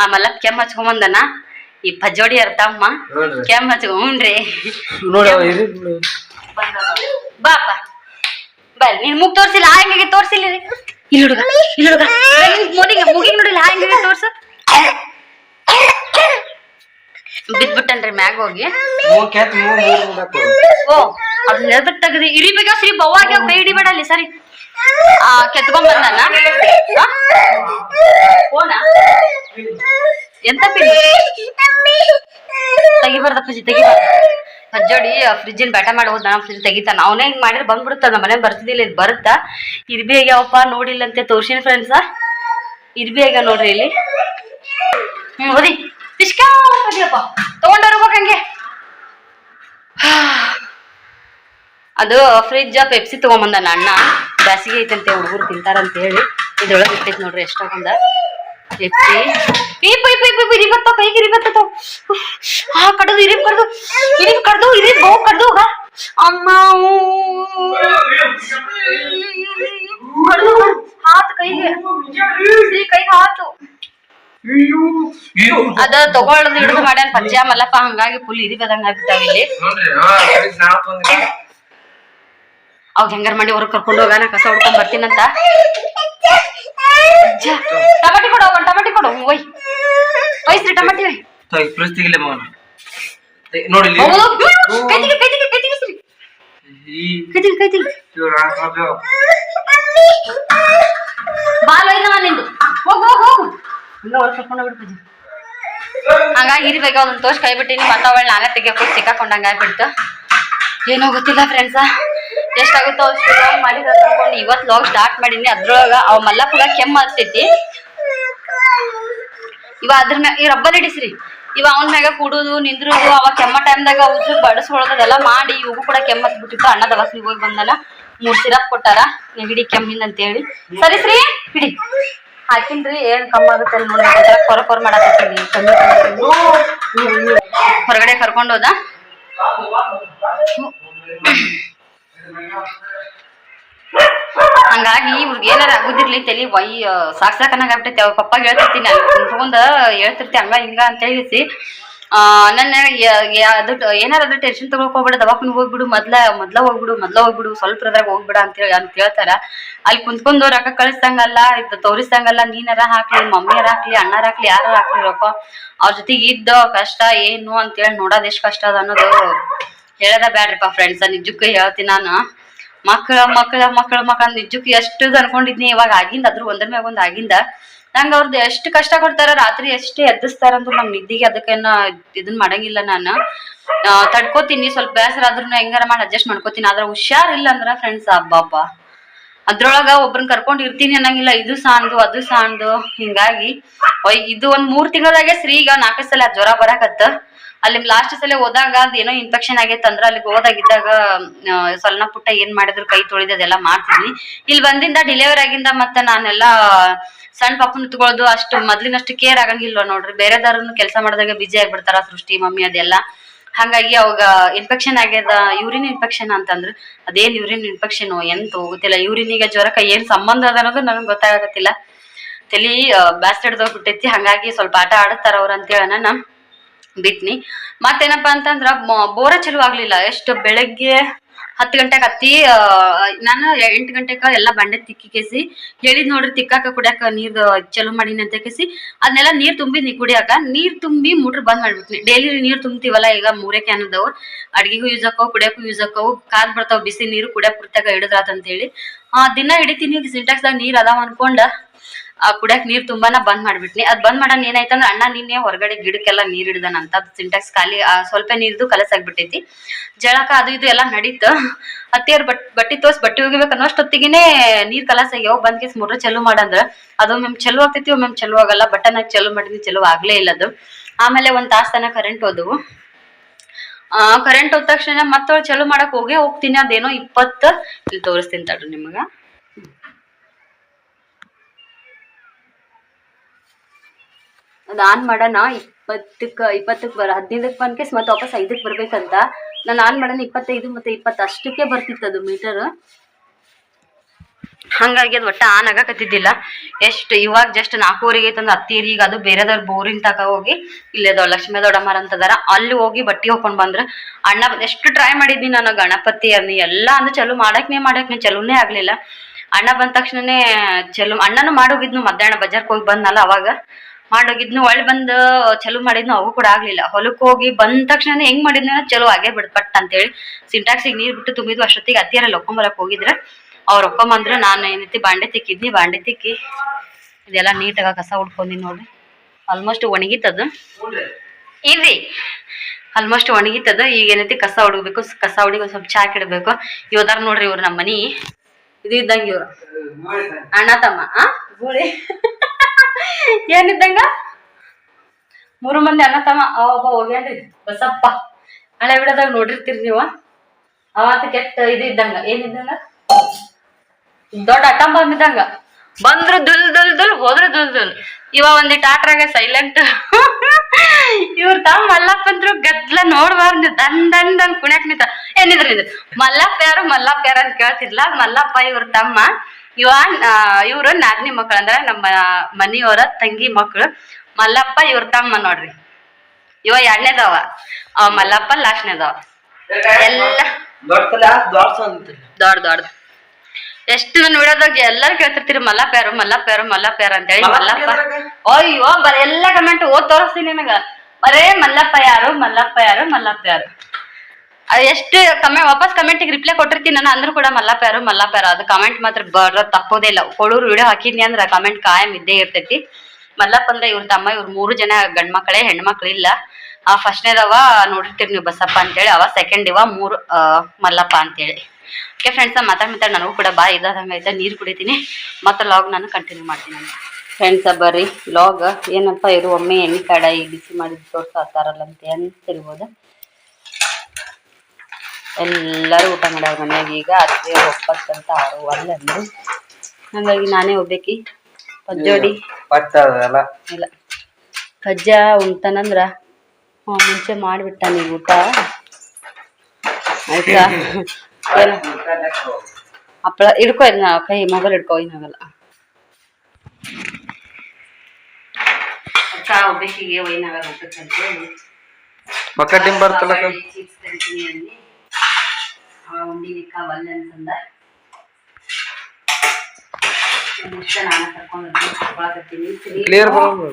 ಆ ಮಲ್ಲಪ್ಪ ಕೆಮ್ಮ ಹಚ್ಕೊಂಬಂದನ? ಈ ಪಜೋಡಿ ಅರ್ಥಮ್ಮ. ಕೆಮ್ಮ ಹಚ್ಕೊಂಡ್ರಿ. ಬಾಪ ಬಲ್ ನೀನ್ ಮುಗ್ ತೋರ್ಸಿಲ್ಲ ಆ ತೋರ್ಸಿಲ್ಲ. ಇಲ್ಲಿ ಹುಡುಗ ಇಲ್ಲಿ ಹುಡುಗ. ಮುಗಿಗೆ ಮುಗಿಗೆ ನೋಡಿಲ್ಲ ಹೆಂಗೆ ತೋರ್ಸು. ಬಿದ್ಬಿಟ್ಟನ್ರಿ ಮ್ಯಾಗ ಹೋಗಿ. ಓ ಅದ್ ನೆಲ್ದಕ್ ಇರಿ ಬೇಗ ಶ್ರೀ ಬವ್ವಾಗ ಕೈ ಹಿಡಿಬೇಡ ಅಲ್ಲಿ ಸರಿ. ಆ ಕೆತ್ಕೊಂಡ್ ಬಂದಲ್ಲ ಓನಾ ಎಂತ ಪಿನ್ ಫ್ರಿಜ್ ತೆಗಿಬಾರ್ದ? ಅಜ್ಜೋಡಿ ಫ್ರಿಜ್ಜಿನ ಬ್ಯಾಟ ಮಾಡಬಹುದು ನಾನು ಫ್ರಿಜ್ ತೆಗಿತಾನ. ಅವನೇ ಹಿಂಗ್ ಮಾಡಿದ್ರೆ ಬಂದ್ಬಿಡುತ್ತ ನಮ್ಮ ಮನೆ ಬರ್ತಿದ್ದಿಲ್ಲ ಇದು ಬರುತ್ತಾ? ಇದು ಆಗ್ಯಾವಪ್ಪ ನೋಡಿಲ್ಲಂತೆ ತೋರ್ಸಿನ ಫ್ರೆಂಡ್ಸ ಇದು ಆಗ್ಯಾವ ನೋಡ್ರಿ ಇಲ್ಲಿ? ಹ್ಮ್ ಓದಿ. ಪಿಷ್ಕಾ ಓದಿಯಪ್ಪ ತಗೊಂಡೋರ್ಬೇಕು ಹಂಗೆ ಅದು ಫ್ರಿಜ್ ಪೆಪ್ಸಿ ತಗೊಂಬಂದ ಅಣ್ಣ ಬ್ಯಾಸಿಗೆ ಐತಂತೆ ಹುಡುಗರು ತಿಂತಾರಂತ ಹೇಳಿ ಇದ್ರೊಳಗೆ ಇಟ್ಟೈತಿ ನೋಡ್ರಿ ಎಷ್ಟೊಂದ ಪೆಪ್ಸಿ ಪೀ ಪೈ ಪೈ ಪೀಪ್ ಇರಿಬತ್ತ ಕೈಗೆ ಇರಿಬತ್ತ ಹಾ ಕಡ್ದು ಇರಿಬ್ ಕಡ್ದು ಇರಿಬ್ ಕಡ್ದು ಇರಿಬ್ ಕಡ್ದು ಹೋಗ ಅಮ್ಮ ಕಡ್ದು ಹಾತ್ ಕೈಗೆ ಕೈಗೆ ಹಾತು ಅದ ತಗೊಳ್ಳೋದು ಹಿಡಿದು ಮಾಡ್ಯಾನ ಪಚ್ಚ. ಮಲ್ಲಪ್ಪ ಹಂಗಾಗಿ ಫುಲ್ ಇರಿಬದಂಗ ಆಗ್ಬಿಟ್ಟಾವ ಇಲ್ಲಿ. ಅವ್ ಹೆಂಗಾರ ಮಾಡಿ ಹೊರಗೆ ಕರ್ಕೊಂಡು ಹೋಗಾನ ಕಸ ಹೊಡ್ಕೊಂಡ್ ಬರ್ತೀನಂತ ಟಮಾಟಿ ಕೊಡು ಒಂದ್ ಟಮಾಟಿ ಕೊಡು. ಒಯ್ ಒಯ್ಸ್ರಿ ಟಮಾಟಿ ಪ್ಲೀಸ್ ತೆಗಿಲೆ ಮಗನ. ನೋಡಿ ಇಲ್ಲಿ. ಹೌದು, ಕೈ ತೆಗಿ, ಕೈ ತೆಗಿ, ಕೈ ತೆಗಿಸ್ರಿ. ಕೈ ಕೈ ತೆಗಿ. ಇವ್ರು ಆ ಪಾಪ ಬಾಲ್ ಒಯ್ದವ ನಿಂದು. ಹೋಗು ಹೋಗು ಹೋಗು. ಕರ್ಕೊಂಡು ಹೋಗ್ಬಿಡ್ತೀನಿ ಹಂಗಾಗಿ ಇರ್ಬೇಕು ಅದನ್ನ ತೋರ್ಸ್ ಕೈ ಬಿಟ್ಟಿನಿ ಮತ್ತೆ ಅವಳು ನಾನೇ ತೆಗಿಯಕ್ ಸಿಕ್ಕಾಕೊಂಡಂಗ ಆಗ್ಬಿಡ್ತು. ಏನೋ ಗೊತ್ತಿಲ್ಲ ಫ್ರೆಂಡ್ಸ ಎಷ್ಟಾಗುತ್ತೋ ಅಷ್ಟು ಲಾಗ್ ಮಾಡಿದ ಕರ್ಕೊಂಡು ಇವತ್ತು ಲಾಗ್ ಸ್ಟಾರ್ಟ್ ಮಾಡೀನಿ. ಅದ್ರೊಳಗ ಅವ ಮಲ್ಲಪ್ಪಗ ಕೆಮ್ಮ ಹತ್ತೈತಿ ಇವ ಅದ್ರ ಮ್ಯಾಗ ಈ ರಬ್ಬರ್ ಹಿಡಿಸ್ರಿ. ಇವ ಅವನ ಮ್ಯಾಗ ಕೂಡುದು, ನಿಂದ್ರುದು, ಅವ ಕೆಮ್ಮ ಟೈಮ್ದಾಗ ಉಸಿರು ಬಡಿಸ್ಕೊಳ್ಳೋದೆಲ್ಲ ಮಾಡಿ ಇವು ಕೂಡ ಕೆಮ್ಮ ಹತ್ಬಿಟ್ಟಿತ್ತು. ಅಣ್ಣ ದವಾಖಾನಿಗೆ ಹೋಗಿ ಬಂದನ. ಮೂರ್ ಸಿರಪ್ ಕೊಟ್ಟಾರ. ನೆಗಡಿ ಕೆಮ್ಮಿಂದ ಅಂತೇಳಿ. ಸರಿ ಶ್ರೀ, ಹಿಡಿ. ಹಾಕಿನ್ರಿ, ಏನ್ ಕಮ್ಮಿ ಆಗುತ್ತೆ ನೋಡಿ ಕೊರ ಕೊರ ಕಮ್ಮಿ. ಹೊರಗಡೆ ಕರ್ಕೊಂಡು ಹೋದ? ಹಂಗಾಗಿ ಇವ್ರಿಗೆ ಏನಾರ ಆಗುದಿರ್ಲಿ ತಲಿ, ವೈ ಸಾಕ್ ಸಾಕನಾಗ ಆಗ್ಬಿಟ್ಟೈತಿ ಅವ್ರ ಪಪ್ಪಾಗ ಹೇಳ್ತಿರ್ತೀನಿ. ಕುಂತ್ಕೊಂಡ್ ಹೇಳ್ತಿರ್ತಿ, ಹಂಗ ಹಿಂಗ ಅಂತ ಹೇಳಿಸಿ ಆ, ನನ್ನ ಅದು, ಏನಾರ ಅದು ಟೆನ್ಷನ್ ತಗೊಳಕ್ ಹೋಗ್ಬೇಡ ದವಾಖಾನ ಹೋಗ್ಬಿಡು, ಮೊದ್ಲ ಮೊದ್ಲ ಹೋಗ್ಬಿಡು ಮೊದ್ಲ ಹೋಗ್ಬಿಡು, ಸ್ವಲ್ಪ ಅದ್ರಾಗ ಹೋಗ್ಬಿಡ ಅಂತ ಹೇಳಿ ಅಂತ ಹೇಳ್ತಾರ ಅಲ್ಲಿ ಕುಂತ್ಕೊಂಡು ರೊಕ್ಕ ಕಳಿಸ್ದಂಗಲ್ಲ, ಇದು ತೋರಿಸ್ದಂಗಲ್ಲ, ನೀನಾರ ಹಾಕ್ಲಿ, ಮಮ್ಮಿಯರ ಹಾಕ್ಲಿ, ಅಣ್ಣಾರ ಹಾಕ್ಲಿ, ಯಾರ ಹಾಕ್ಲಿ ರೊಕ್ಕ ಅವ್ರ ಜೊತೆಗೆ ಇದ್ದ ಕಷ್ಟ, ಏನು ಅಂತೇಳಿ ನೋಡೋದ್ ಎಷ್ಟ್ ಕಷ್ಟ ಅದ ಅನ್ನೋದು ಹೇಳದ ಬ್ಯಾಡ್ರಿಪ್ಪ ಫ್ರೆಂಡ್ಸ್ ನಿಜಕ್ಕೂ ಹೇಳ್ತೀನಿ ನಾನು. ಮಕ್ಕಳ ಮಕ್ಕಳ ಮಕ್ಕಳ ಮಕ್ಕಳ ನಿಜಕ್ಕೂ ಎಷ್ಟು ಅನ್ಕೊಂಡಿದ್ನಿ, ಇವಾಗ ಆಗಿಂದ ಅದ್ರ ಒಂದ್ರ ಮ್ಯಾಗ ಒಂದ್ ಆಗಿಂದ ನಂಗೆ ಅವ್ರದ್ದು ಎಷ್ಟು ಕಷ್ಟ ಕೊಡ್ತಾರ ರಾತ್ರಿ ಎಷ್ಟು ಎದ್ದಿಸ್ತಾರ ಅಂದ್ರೆ ನಮ್ ನಿದ್ದಿಗೆ ಅದಕ್ಕೇನ ಇದನ್ ಮಾಡಂಗಿಲ್ಲ ನಾನು. ತಡ್ಕೋತೀನಿ, ಸ್ವಲ್ಪ ಬೇಸರ ಆದ್ರೂ ಹೆಂಗಾರ ಮಾಡಿ ಅಡ್ಜಸ್ಟ್ ಮಾಡ್ಕೋತೀನಿ. ಆದ್ರೆ ಹುಷಾರಿಲ್ಲ ಅಂದ್ರ ಫ್ರೆಂಡ್ಸ್ ಅಬ್ಬಾ ಅದ್ರೊಳಗ ಒಬ್ರನ್ನ ಕರ್ಕೊಂಡ್ ಇರ್ತೀನಿ ಅನ್ನಂಗಿಲ್ಲ. ಇದು ಸಾಂದು, ಅದು ಸಾಂದು. ಹಿಂಗಾಗಿ ಇದು ಒಂದ್ ಮೂರ್ ತಿಂಗಳಾಗೆ ಶ್ರೀ ಈಗ ನಾಲ್ಕು ಸಲ ಜ್ವರ ಬರಾಕತ್ತ. ಅಲ್ಲಿ ಲಾಸ್ಟ್ ಸಲ ಹೋದಾಗ ಅದ್ ಏನೋ ಇನ್ಫೆಕ್ಷನ್ ಆಗೈತೆ ಅಂದ್ರ ಅಲ್ಲಿಗೆ ಹೋದಾಗಿದ್ದಾಗ ಸಣ್ಣ ಪುಟ್ಟ ಏನ್ ಮಾಡಿದ್ರು, ಕೈ ತೊಳಿದು ಅದೆಲ್ಲ ಮಾಡ್ತಿದ್ನಿ ಇಲ್ಲಿ ಬಂದಿಂದ ಡಿಲಿವರಿ ಆಗಿಂದ ಮತ್ತೆ ನಾನೆಲ್ಲ ಸಣ್ಣ ಪಾಪನ ತಗೊಳ್ಳೋದು ಅಷ್ಟು ಮೊದ್ಲಿನಷ್ಟು ಕೇರ್ ಆಗಂಗಿಲ್ವ ನೋಡ್ರಿ. ಬೇರೆದಾರನ್ನು ಕೆಲಸ ಮಾಡಿದಾಗ ಬಿಜಿ ಆಗ್ಬಿಡ್ತಾರ ಸೃಷ್ಟಿ, ಮಮ್ಮಿ ಅದೆಲ್ಲ. ಹಂಗಾಗಿ ಅವಾಗ ಇನ್ಫೆಕ್ಷನ್ ಆಗ್ಯದ ಯೂರಿನ್ ಇನ್ಫೆಕ್ಷನ್ ಅಂತಂದ್ರು. ಅದೇನ್ ಯೂರಿನ್ ಇನ್ಫೆಕ್ಷನ್ ಎಂತ ಗೊತ್ತಿಲ್ಲ ಯೂರಿನಿಗೆ ಜ್ವರಕ್ಕೆ ಏನ್ ಸಂಬಂಧ ಅದ ಅನ್ನೋದು ನನಗೆ ಗೊತ್ತಾಗತ್ತಿಲ್ಲ ತಲಿ ಬ್ಯಾಸ್ಟ್ ಹಿಡ್ದೋಗ್ಬಿಟ್ಟೈತಿ ಹಂಗಾಗಿ ಸ್ವಲ್ಪ ಆಟ ಆಡುತ್ತಾರ ಅವ್ರ ಅಂತೇಳಿ ನಾನು ಬಿಟ್ನಿ. ಮತ್ತೇನಪ್ಪ ಅಂತಂದ್ರ ಬೋರ ಚಲೋ ಆಗ್ಲಿಲ್ಲ. ಎಷ್ಟು ಬೆಳಗ್ಗೆ ಹತ್ತು ಗಂಟೆಗೆ ಹತ್ತಿ ನಾನು ಎಂಟು ಗಂಟೆಗೆ ಎಲ್ಲ ಬಂಡೆ ತಿಕ್ಕಿ ಕೇಸಿ ಹೇಳಿದ್ ನೋಡ್ರಿ ತಿಕ್ಕಾಕ ಕುಡಿಯಾಕ ನೀರ್ ಚಲೋ ಮಾಡೀನಿ ಅಂತ ಕೇಸಿ ಅದನ್ನೆಲ್ಲ ನೀರ್ ತುಂಬಿದ್ನಿ ಕುಡಿಯಾಕ. ನೀರ್ ತುಂಬಿ ಮೂಟ್ರ್ ಬಂದ್ ಮಾಡ್ಬಿಟ್ನಿ. ಡೈಲಿ ನೀರ್ ತುಂಬ್ತೀವಲ್ಲ ಈಗ ಮೂರೇ ಕ್ಯಾನ್ ಅದಾವ. ಅಡ್ಗಿಗೂ ಯೂಸ್ ಆಕವು ಕುಡಿಯಾಕು ಯೂಸ್ ಆಕವು ಕಾದ್ ಬರ್ತಾವ, ಬಿಸಿ ನೀರು ಕುಡಿಯಾಕ ಕುರ್ತಾಗ ಹಿಡಿದ್ರಾತ ಅಂತೇಳಿ. ಆ, ದಿನ ಹಿಡಿತೀನಿ ಸಿಂಟ್ಯಾಕ್ಸ್ದಾಗ ನೀರ್ ಅದಾವ ಅನ್ಕೊಂಡ. ಆ ಕುಡಿಯಕ್ ನೀರ್ ತುಂಬಾನ ಬಂದ್ ಮಾಡ್ಬಿಟ್ನಿ. ಅದ್ ಬಂದ್ ಮಾಡನ್ ಏನಾಯ್ತಂದ್ರೆ ಅಣ್ಣ ನಿನ್ನೆ ಹೊರಗಡೆ ಗಿಡಕ್ಕೆಲ್ಲ ನೀರ್ ಹಿಡ್ದನಂತ ಅದ್ ಸಿಂಟ್ಯಾಕ್ಸ್ ಖಾಲಿ, ಆ ಸ್ವಲ್ಪ ನೀರ್ದು ಕಲಸಾಗ್ಬಿಟ್ಟೈತಿ ಜಳಕ ಅದು ಇದು ಎಲ್ಲಾ ನಡೀತ. ಅತ್ತಿಯರ್ ಬಟ್, ಬಟ್ಟಿ ತೋರ್ಸ್ ಬಟ್ಟೆ ಒಗಿಬೇಕು ಅನ್ನೋಷ್ಟೊತ್ತಿಗೆನೆ ನೀರ್ ಕಲಸ ಆಗ್ಯಾವ. ಬಂದ್ ಕೇಸ್ ಮುರ್ರ ಚಲೋ ಮಾಡಂದ್ರ ಅದು ಒಮ್ಮೆ ಚಲೋ ಆಗ್ತೈತಿ ಒಮ್ಮೆ ಚಲೋ ಆಗಲ್ಲ. ಬಟನ್ ಹಾಕಿ ಚಲೋ ಮಾಡಿದ್ವಿ ಚಲೋ ಆಗ್ಲೇ ಇಲ್ಲ ಅದು. ಆಮೇಲೆ ಒಂದ್ ತಾಸ್ ತನ ಕರೆಂಟ್ ಹೋದವು. ಆ ಕರೆಂಟ್ ಹೋದ ತಕ್ಷಣ ಮತ್ತ ಚಲೋ ಮಾಡಕ್ ಹೋಗೇ ಹೋಗ್ತೀನಿ. ಅದೇನೋ ಇಪ್ಪತ್ತ. ಇಲ್ಲಿ ತೋರಿಸ್ತೀನಿ ತಡ್ರಿ ನಿಮಗ. ಅದ್ ಆನ್ ಮಾಡೋಣ, ಇಪ್ಪತ್ತಕ್ಕ, ಇಪ್ಪತ್ತಕ್ಕೆ ಬರ, ಹದಿನೈದಕ್ಕೆ ಬಂದಕ್ಕೆ ಮತ್ತೆ ವಾಪಸ್ ಐದಕ್ಕೆ ಬರ್ಬೇಕಂತ. ನಾನು ಆನ್ ಮಾಡೋಣ, ಇಪ್ಪತ್ತೈದು ಮತ್ತೆ ಇಪ್ಪತ್ತಷ್ಟಕ್ಕೆ ಬರ್ತಿತ್ತು ಅದು ಮೀಟರ್ ಹಂಗಾಗಿ ಅದು ಒಟ್ಟ ಆನ್ ಆಗಕತ್ತಿದ್ದಿಲ್ಲ. ಎಷ್ಟು, ಇವಾಗ ಜಸ್ಟ್ ನಾಲ್ಕೂವರೆಗೆ ತಂದು ಹತ್ತಿರಿ ಈಗ ಅದು ಬೇರೆದವ್ರ ಬೋರಿನ ತಕ ಹೋಗಿ ಇಲ್ಲೇದವ್ ಲಕ್ಷ್ಮೀ ದೊಡ್ಡಮ್ಮರ ಅಂತದಾರ, ಅಲ್ಲಿ ಹೋಗಿ ಬಟ್ಟಿ ಹೋಗ್ಕೊಂಡ್ ಬಂದ್ರ, ಅಣ್ಣ ಎಷ್ಟು ಟ್ರೈ ಮಾಡಿದ್ನಿ ನಾನು, ಗಣಪತಿ ಅನ್ನಿ, ಎಲ್ಲ ಅಂದ್ರೆ ಚಲೋ ಮಾಡಕ್ನೇ ಮಾಡಕ್ನೇ ಚಲೋನೇ ಆಗ್ಲಿಲ್ಲ. ಅಣ್ಣ ಬಂದ ತಕ್ಷಣನೇ ಚಲೋ, ಅಣ್ಣನೂ ಮಾಡೋಗಿದ್ನು ಮಧ್ಯಾಹ್ನ ಬಜಾರ್ಗೆ ಹೋಗಿ ಬಂದ್ನಲ್ಲ ಅವಾಗ. ಮಾಡೋಗಿದ್ನು ಒಳ್ಳೆ ಬಂದು ಚಲೋ ಮಾಡಿದ್ನು, ಅವು ಕೂಡ ಆಗ್ಲಿಲ್ಲ. ಹೊಲಕ್ಕೆ ಹೋಗಿ ಬಂದ ತಕ್ಷಣ ಹೆಂಗ್ ಮಾಡಿದ್ನ ಚಲೋ ಆಗೇ ಬಿಡ್ ಪಟ್ ಅಂತೇಳಿ ಸಿಂಟಾಕ್ಸಿಗೆ ನೀರ್ ಬಿಟ್ಟು ತುಂಬಿದ್ವು. ಅಷ್ಟೊತ್ತಿಗೆ ಅತ್ತಿಯರ ಲೊಕ್ಕೊಂಬರಕ್ ಹೋಗಿದ್ರ ಅವ್ರು ಬಂದ್ರೆ ನಾನು ಏನೈತಿ ಬಾಂಡೆ ತಿಕ್ಕಿದ್ನಿ ಬಾಂಡೆ ತಿಕ್ಕಿ, ಇದೆಲ್ಲ ನೀಟಾಗ ಕಸ ಉಡ್ಕೊಂಡಿ ನೋಡ್ರಿ. ಆಲ್ಮೋಸ್ಟ್ ಒಣಗಿತದ ಇರ್ರಿ ಆಲ್ಮೋಸ್ಟ್ ಒಣಗಿತದ ಈಗ ಏನೈತಿ ಕಸ ಹುಡುಗಬೇಕು ಕಸ ಹುಡುಗಿ ಸ್ವಲ್ಪ ಚಾಕ್ ಇಡಬೇಕು. ಇವತ್ತಾರ ನೋಡ್ರಿ ಇವ್ರು ನಮ್ಮ ಮನಿ ಇದು ಇದ್ದಂಗೆ ಇವ್ರು. ಅಣ್ಣ ತಮ್ಮ ಗೂಳಿ. ಏನಿದ್ದಂಗ? ಮೂರು ಮಂದಿ ಅಣ್ಣ ತಮ್ಮ ಅವ ಒಬ್ಬ ಹೋಗ್ಯಾನ್ರಿ ಬಸಪ್ಪ. ಹಳೆ ಬಿಡದಾಗ ನೋಡಿರ್ತೀರಿ ನೀವು. ಅವತ್ತು ಕೆಟ್ಟ ಇದು ಇದ್ದಂಗ. ಏನಿದ್ದಂಗ? ದೊಡ್ಡ ಅಟಂಬ ಬಂದಿದ್ದಂಗ ಬಂದ್ರು ದುಲ್ ದುಲ್ ದುಲ್, ಹೋದ್ರು ದುಲ್ ದುಲ್. ಇವ ಒಂದಿ ಆಟ್ರಾಗ ಸೈಲೆಂಟ್ ಇವ್ರ ತಮ್ಮ ಮಲ್ಲಪ್ಪ ಅಂದ್ರು ಗದ್ಲ ನೋಡ್ಬಾರ್ದು. ದನ್ ದನ್ ದನ್ ಕುಣ್ಯಾಕ್ ನಿಂತ. ಏನಿದ್ರು ಇದು? ಮಲ್ಲಪ್ಪ ಯಾರು? ಮಲ್ಲಪ್ಪ ಯಾರು ಅಂತ ಕೇಳ್ತಿರ್ಲ? ಮಲ್ಲಪ್ಪ ಇವ್ರ ತಮ್ಮ. ಇವ ಇವ್ರು ನಾದಿನಿ ಮಕ್ಕಳು ಅಂದ್ರ ನಮ್ಮ ಮನಿಯವರ ತಂಗಿ ಮಕ್ಕಳು ಮಲ್ಲಪ್ಪ ಇವ್ರ ತಮ್ಮ ನೋಡ್ರಿ. ಇವ ಎರಡನೇದವ. ಅವ ಮಲ್ಲಪ್ಪ ಲಾಸ್ಟ್ನೇದವ. ಎಲ್ಲ ದೊಡ್ಡ ದೊಡ್ಡ. ಎಷ್ಟು ನನ್ನ ವಿಡಿಯೋದಾಗ ಎಲ್ಲರೂ ಕೇಳ್ತಿರ್ತೀರಿ ಮಲ್ಲಪ್ಪ ಯಾರು ಮಲ್ಲಪ್ಪ ಯಾರು ಮಲ್ಲಪ್ಪ ಯಾರು ಅಂತೇಳಿ ಮಲ್ಲಪ್ಪ ಅಯ್ಯೋ ಬರ ಎಲ್ಲ ಕಮೆಂಟ್ ಓದ್ ತೋರಿಸ್ತೀನಿ ನಿನಗ. ಬರೇ ಮಲ್ಲಪ್ಪ ಯಾರು ಮಲ್ಲಪ್ಪ ಯಾರು ಮಲ್ಲಪ್ಪ ಯಾರು. ಎಷ್ಟು ಕಮೆ ವಾಪಸ್ ಕಮೆಂಟಿಗೆ ರಿಪ್ಲೈ ಕೊಟ್ಟಿರ್ತೀನಿ ನಾನು, ಅಂದ್ರೂ ಕೂಡ ಮಲ್ಲಪ್ಪರು ಯಾರು ಅದು ಕಮೆಂಟ್ ಮಾತ್ರ ಬರೋ ತಪ್ಪೋದೇ ಇಲ್ಲ. ಕೊಳೂರು ವಿಡಿಯೋ ಹಾಕಿದ್ನಿ ಅಂದ್ರೆ ಕಮೆಂಟ್ ಕಾಯಂ ಇದ್ದೇ ಇರ್ತೈತಿ. ಮಲ್ಲಪ್ಪ ಅಂದ್ರೆ ಇವ್ರ ತಮ್ಮ, ಇವ್ರ ಮೂರು ಜನ ಗಂಡ್ಮಕ್ಳೇ, ಹೆಣ್ಮಕ್ಳು ಇಲ್ಲ. ಆ ಫಸ್ಟ್ನೇದವ ನೋಡಿರ್ತೀರಿ ನೀವು ಬಸಪ್ಪ ಅಂತೇಳಿ, ಅವ ಸೆಕೆಂಡ್ ಇವ, ಮೂರು ಮಲ್ಲಪ್ಪ ಅಂತೇಳಿ. ಓಕೆ ಫ್ರೆಂಡ್ಸ್ ಮಾತಾಡ್ ಮಾತಾಡ್ ನನಗೂ ಕೂಡ ಬಾ ಇದಾದಂಗೆ ಆಯ್ತಾ, ನೀರು ಕುಡಿತೀನಿ. ಮತ್ತೆ ಲಾಗ್ ನಾನು ಕಂಟಿನ್ಯೂ ಮಾಡ್ತೀನಿ ಅಂತ ಫ್ರೆಂಡ್ಸ ಬರ್ರಿ ಲಾಗ್ ಏನಪ್ಪ ಇರು, ಒಮ್ಮೆ ಎಣ್ಣೆ ಕಡಾಯಿ ಬಿಸಿ ಮಾಡಿ ತೋರ್ಸಾತಾರಲ್ಲ ಅಂತ ಅನ್ತಿರ್ಬೋದು ಎಲ್ಲರೂ ಊಟ ಮಾಡ್ಯಾರ ಮನ್ಯಾಗ ಈಗ ಅತ್ತೆ ಒಪ್ಪತ್ತಂತ ಆರು ಅಲ್ಲಂದ್ರು ಹಾಗಾಗಿ ನಾನೇ ಒಬ್ಬಾಕಿ. ಪಜ್ಜೋಡಿ. ಇಲ್ಲ. ಕಜ್ಜ ಉಣ್ತಾನಂದ್ರ ಹ್ಞೂ ಮುಂಚೆ ಮಾಡಿಬಿಟ್ಟ ನೀವು ಊಟ. ಆಯ್ತಾ? ಏನು? ಹಪ್ಪಳ ಹಿಡ್ಕೊ ಇದನ್ನ ಕೈ ಮೊಬೈಲ್ ಹಿಡ್ಕೊ ಏನಾಗಲ್ಲ ಅಕ್ಕ ಒಬ್ಬಾಕಿಗೆ ಒಯ್ನಾಗಲ್ಲ ಡಿಮ್ ಬರ್ತಲ್ಲ ಚಿಪ್ಸ್ ಉಂಡಿ ನಿಕ್ಕ ಒಲ್ಲೆ ಅಂತಂದ ಇಷ್ಟ ನಾನು ಕರ್ಕೊಂಡು ಬರೋದು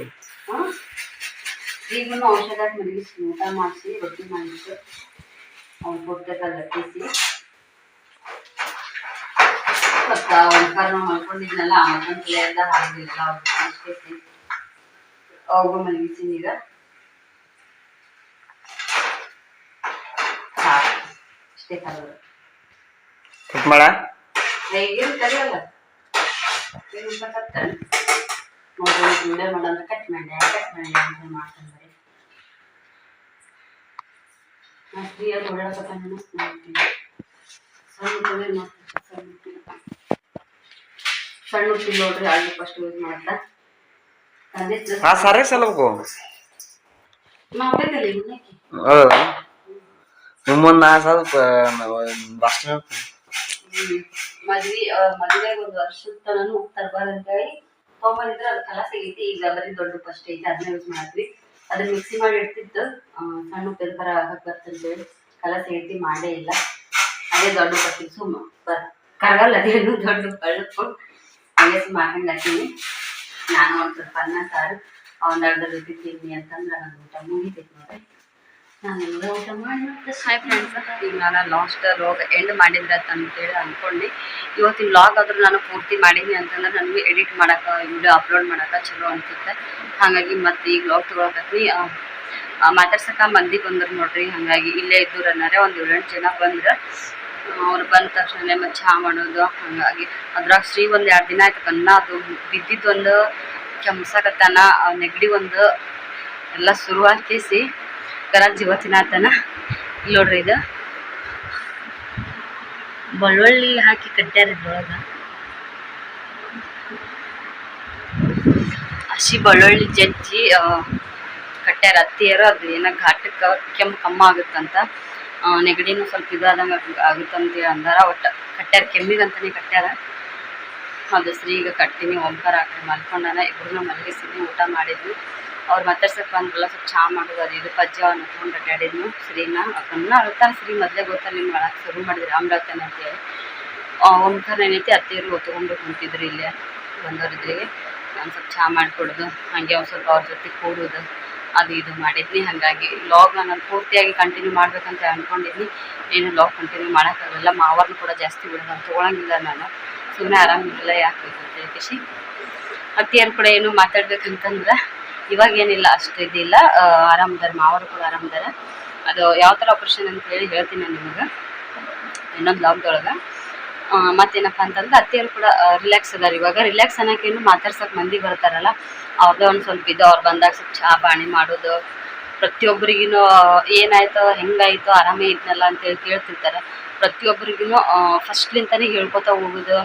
ಈಗಲೂ ಔಷಧ ಮಲಗಿಸಿ ಊಟ ಮಾಡಿಸಿ ರೊಟ್ಟಿ ಮಾಡಿಸಿ ಅವ್ನು ಕೊಟ್ಟೆಲ್ಲ ಲಟ್ಟಿಸಿ ಮತ್ತು ಒಂದು ಮಾಡ್ಕೊಂಡಿದ್ನಲ್ಲ ಆ ಮಕ್ಕಳ ಎಲ್ಲ ಹಾಕಿಲ್ಲ ಅವ್ರಿಗೂ ಮಲಗಿಸಿನಿ ಈಗ. ಅಷ್ಟೇ ಕಲರ್ ಮಾಡ ಸಣ್ಣ ಸಣ್ಣ ನೋಡ್ರಿ ಅಲ್ಲಿ ಫಸ್ಟ್ ಯೂಸ್ ಮಾಡ್ತಾ ಆ ಸಾರೇ ಸಲಬೇಕು ನಿಮ್ಮನ್ನ ನಾ ಮದ್ವಿ ಮದುವೆಗೆ ಒಂದು ವರ್ಷದ ತನನು ತರಬಾರ್ದು ಅಂತ ಹೇಳಿ ತೊಗೊಂಬಂದಿದ್ರೆ. ಅದು ಕಲಸ್ ಆಗೈತಿ ಈಗ ಬರೀ ದೊಡ್ಡ ಫಸ್ಟ್ ಐತಿ. ಅದನ್ನ ಯೂಸ್ ಮಾಡಿದ್ವಿ. ಅದನ್ನ ಮಿಕ್ಸಿ ಮಾಡಿ ಇಡ್ತಿದ್ದು. ಸಣ್ಣ ಉಪ್ಪಿನ ಪರ ಹಾಕಕ್ ಬರ್ತಂತೇಳಿ ಕಲಸ್ ಮಾಡೇ ಇಲ್ಲ. ಅದೇ ದೊಡ್ಡ ಪಟ್ಟಿ ಸುಮ್ಮ ಬರ್ ಕರಗಲ್ಲ. ಅದೇನು ದೊಡ್ಡ ಕಳ್ಳು ಹಂಗೆ ಸುಮ್ಮ ಹಾಕೊಂಡು ಹಾಕೀನಿ ನಾನು ಒಂದ್ ಸ್ವಲ್ಪ ಅನ್ನ, ಸಾರು ಒಂದ್ ಅರ್ಧ ರೊಟ್ಟಿ ತಿನ್ನಿ ಅಂತಂದ್ರೆ ನನ್ನ ಊಟ ಮುಗಿತೈತಿ ನೋಡ್ರಿ ನಾನು ಊಟ ಮಾಡಿ ಮತ್ತೆ ಹಾಯ್ ಫ್ರೆಂಡ್ಸ್ ಈಗ ನಾನು ಲಾಸ್ಟ್ ಲಾಗ್ ಎಂಡ್ ಮಾಡಿದ್ರೆ ಅಂತೇಳಿ ಅನ್ಕೊಂಡು. ಇವತ್ತಿನ ಲಾಗ್ ಆದ್ರೂ ನಾನು ಪೂರ್ತಿ ಮಾಡೀನಿ ಅಂತಂದ್ರೆ ನನಗೆ ಎಡಿಟ್ ಮಾಡೋಕೆ ವಿಡಿಯೋ ಅಪ್ಲೋಡ್ ಮಾಡಕ್ಕೆ ಚಲೋ ಅನ್ಸುತ್ತೆ. ಹಾಗಾಗಿ ಮತ್ತೆ ಈಗ ಲಾಗ್ ತೊಗೊಳಕತ್ತಿ ಮಾತಾಡ್ಸಕ್ಕೆ ಮಂದಿ ಬಂದ್ರು ನೋಡ್ರಿ, ಹಾಗಾಗಿ ಇಲ್ಲೇ ಇದ್ದು ಅನ್ನಾರೆ ಒಂದು ಏಳೆಂಟು ಜನ ಬಂದ್ರೆ, ಅವ್ರು ಬಂದ ತಕ್ಷಣ ಮತ್ತೆ ಚಹಾ ಮಾಡೋದು, ಹಾಗಾಗಿ ಅದ್ರಾಗ ಶ್ರೀ ಒಂದು ಎರಡು ದಿನ ಆಯ್ತು ಕನ್ನ ಅದು ಬಿದ್ದಿದ್ದು ಒಂದು ಕೆಮ್ಸಕತ್ತಾನ ನೆಗಡಿ ಒಂದು ಎಲ್ಲ ಶುರು ಹಾಕಿಸಿ ಕರಾಕ್ ಜೀವ ಆತನ ಇಲ್ಲಿ ನೋಡ್ರಿ ಇದು. ಬೆಳ್ಳುಳ್ಳಿ ಹಾಕಿ ಕಟ್ಟ್ಯಾರ ಇದ್ರೊಳಗೆ. ಹಸಿ ಬೆಳ್ಳುಳ್ಳಿ ಜಜ್ಜಿ ಕಟ್ಟ್ಯಾರ ಅತ್ತಿಯರು ಅದು ಏನೋ ಘಾಟಕ್ಕೆ ಕೆಮ್ಮು ಕಮ್ಮ ಆಗುತ್ತಂತ. ನೆಗಡಿನ ಸ್ವಲ್ಪ ಇದಾದಂಗೆ ಆಗುತ್ತಂತ ಅಂದಾರ. ಒಟ್ಟು ಕಟ್ಟ್ಯಾರ ಕೆಮ್ಮಿಗಂತಾನೆ ಕಟ್ಟ್ಯಾರ ಅದು ಶ್ರೀ ಈಗ ಕಟ್ಟಿನಿ, ಓಂಕಾರ ಹಾಕಿ ಮಲ್ಕೊಂಡಾನ. ಇಬ್ರು ಮಲಗಿಸಿದ್ವಿ ಊಟ ಮಾಡಿದ್ವಿ. ಅವ್ರು ಮಾತಾಡ್ಸಕ್ ಬಂದ್ರಲ್ಲ, ಸ್ವಲ್ಪ ಚಾ ಮಾಡೋದು, ಅದು ಇದು ಪಜ್ಜೆ ಅವ್ನ ಹತ್ಕೊಂಡು ಅಡ್ಡಾಡಿದ್ನು. ಶ್ರೀನ ಅದನ್ನ ಅಳ್ತಾನೆ ಶ್ರೀ ಮೊದಲೇ ಗೊತ್ತಲ್ಲ ನಿಮ್ಗೆ ಅಳಕ್ಕೆ ಶುರು ಮಾಡಿದ್ರಿ ಅಮೃತನ ಅಂತೇಳಿ ಓಂಕಾರ ಏನೈತಿ ಅತ್ತೆಯರು ಹೊತ್ಕೊಂಡು ಕುಂತಿದ್ರು ಇಲ್ಲೇ, ಬಂದವರಿದ್ರಿಗೆ. ನಾನು ಸ್ವಲ್ಪ ಚಾ ಮಾಡಿಕೊಡೋದು, ಹಾಗೆ ಒಂದು ಸ್ವಲ್ಪ ಅವ್ರ ಜೊತೆ ಕೂಡೋದು, ಅದು ಇದು ಮಾಡಿದ್ನಿ. ಹಾಗಾಗಿ ಲಾಗ್ ನಾನು ಪೂರ್ತಿಯಾಗಿ ಕಂಟಿನ್ಯೂ ಮಾಡ್ಬೇಕಂತ ಅಂದ್ಕೊಂಡಿದ್ನಿ ಏನು ಲಾಗ್ ಕಂಟಿನ್ಯೂ ಮಾಡೋಕ್ಕಾಗಲ್ಲ, ಮಾವರ್ನು ಕೂಡ ಜಾಸ್ತಿ ಬಿಡೋದು ತೊಗೊಳಂಗಿಲ್ಲ ನಾನು. ಸುಮ್ಮನೆ ಆರಾಮಿಲ್ಲ ಯಾಕೆ ಅಂತ ಹೇಳಿ ಅತ್ತಿಯರು ಕೂಡ ಏನು ಮಾತಾಡ್ಬೇಕಂತಂದ್ರೆ ಇವಾಗ ಏನಿಲ್ಲ, ಅಷ್ಟು ಇದಿಲ್ಲ. ಆರಾಮದಾರ ಮಾವರು ಕೂಡ ಆರಾಮದಾರ. ಅದು ಯಾವ ಥರ ಆಪ್ರೇಷನ್ ಅಂತ ಹೇಳಿ ಹೇಳ್ತೀನಿ ನಾನು ನಿಮಗೆ. ಇನ್ನೊಂದು ಬ್ಲಾಗ್ದೊಳಗೆ ಮತ್ತೇನಪ್ಪ ಅಂತಂದ್ರೆ ಅತ್ತೆಯರು ಕೂಡ ರಿಲ್ಯಾಕ್ಸ್ ಅದಾರ ಇವಾಗ. ರಿಲ್ಯಾಕ್ಸ್ ಅನ್ನೋಕೇನು ಮಾತಾಡ್ಸೋಕೆ ಮಂದಿ ಬರ್ತಾರಲ್ಲ. ಅವ್ರದ್ದು ಒಂದು ಸ್ವಲ್ಪ ಇದು, ಅವ್ರು ಬಂದಾಗ ಸ್ವಲ್ಪ ಚಹಾ ಪಾಣಿ ಮಾಡೋದು. ಪ್ರತಿಯೊಬ್ಬರಿಗೂ ಏನಾಯ್ತು, ಹೆಂಗಾಯ್ತು, ಆರಾಮೇ ಇದ್ನಲ್ಲ ಅಂತೇಳಿ ಕೇಳ್ತಿರ್ತಾರೆ. ಪ್ರತಿಯೊಬ್ಬರಿಗೂ ಫಸ್ಟ್ಲಿಂತಾನೆ ಹೇಳ್ಕೊತ ಹೋಗೋದು,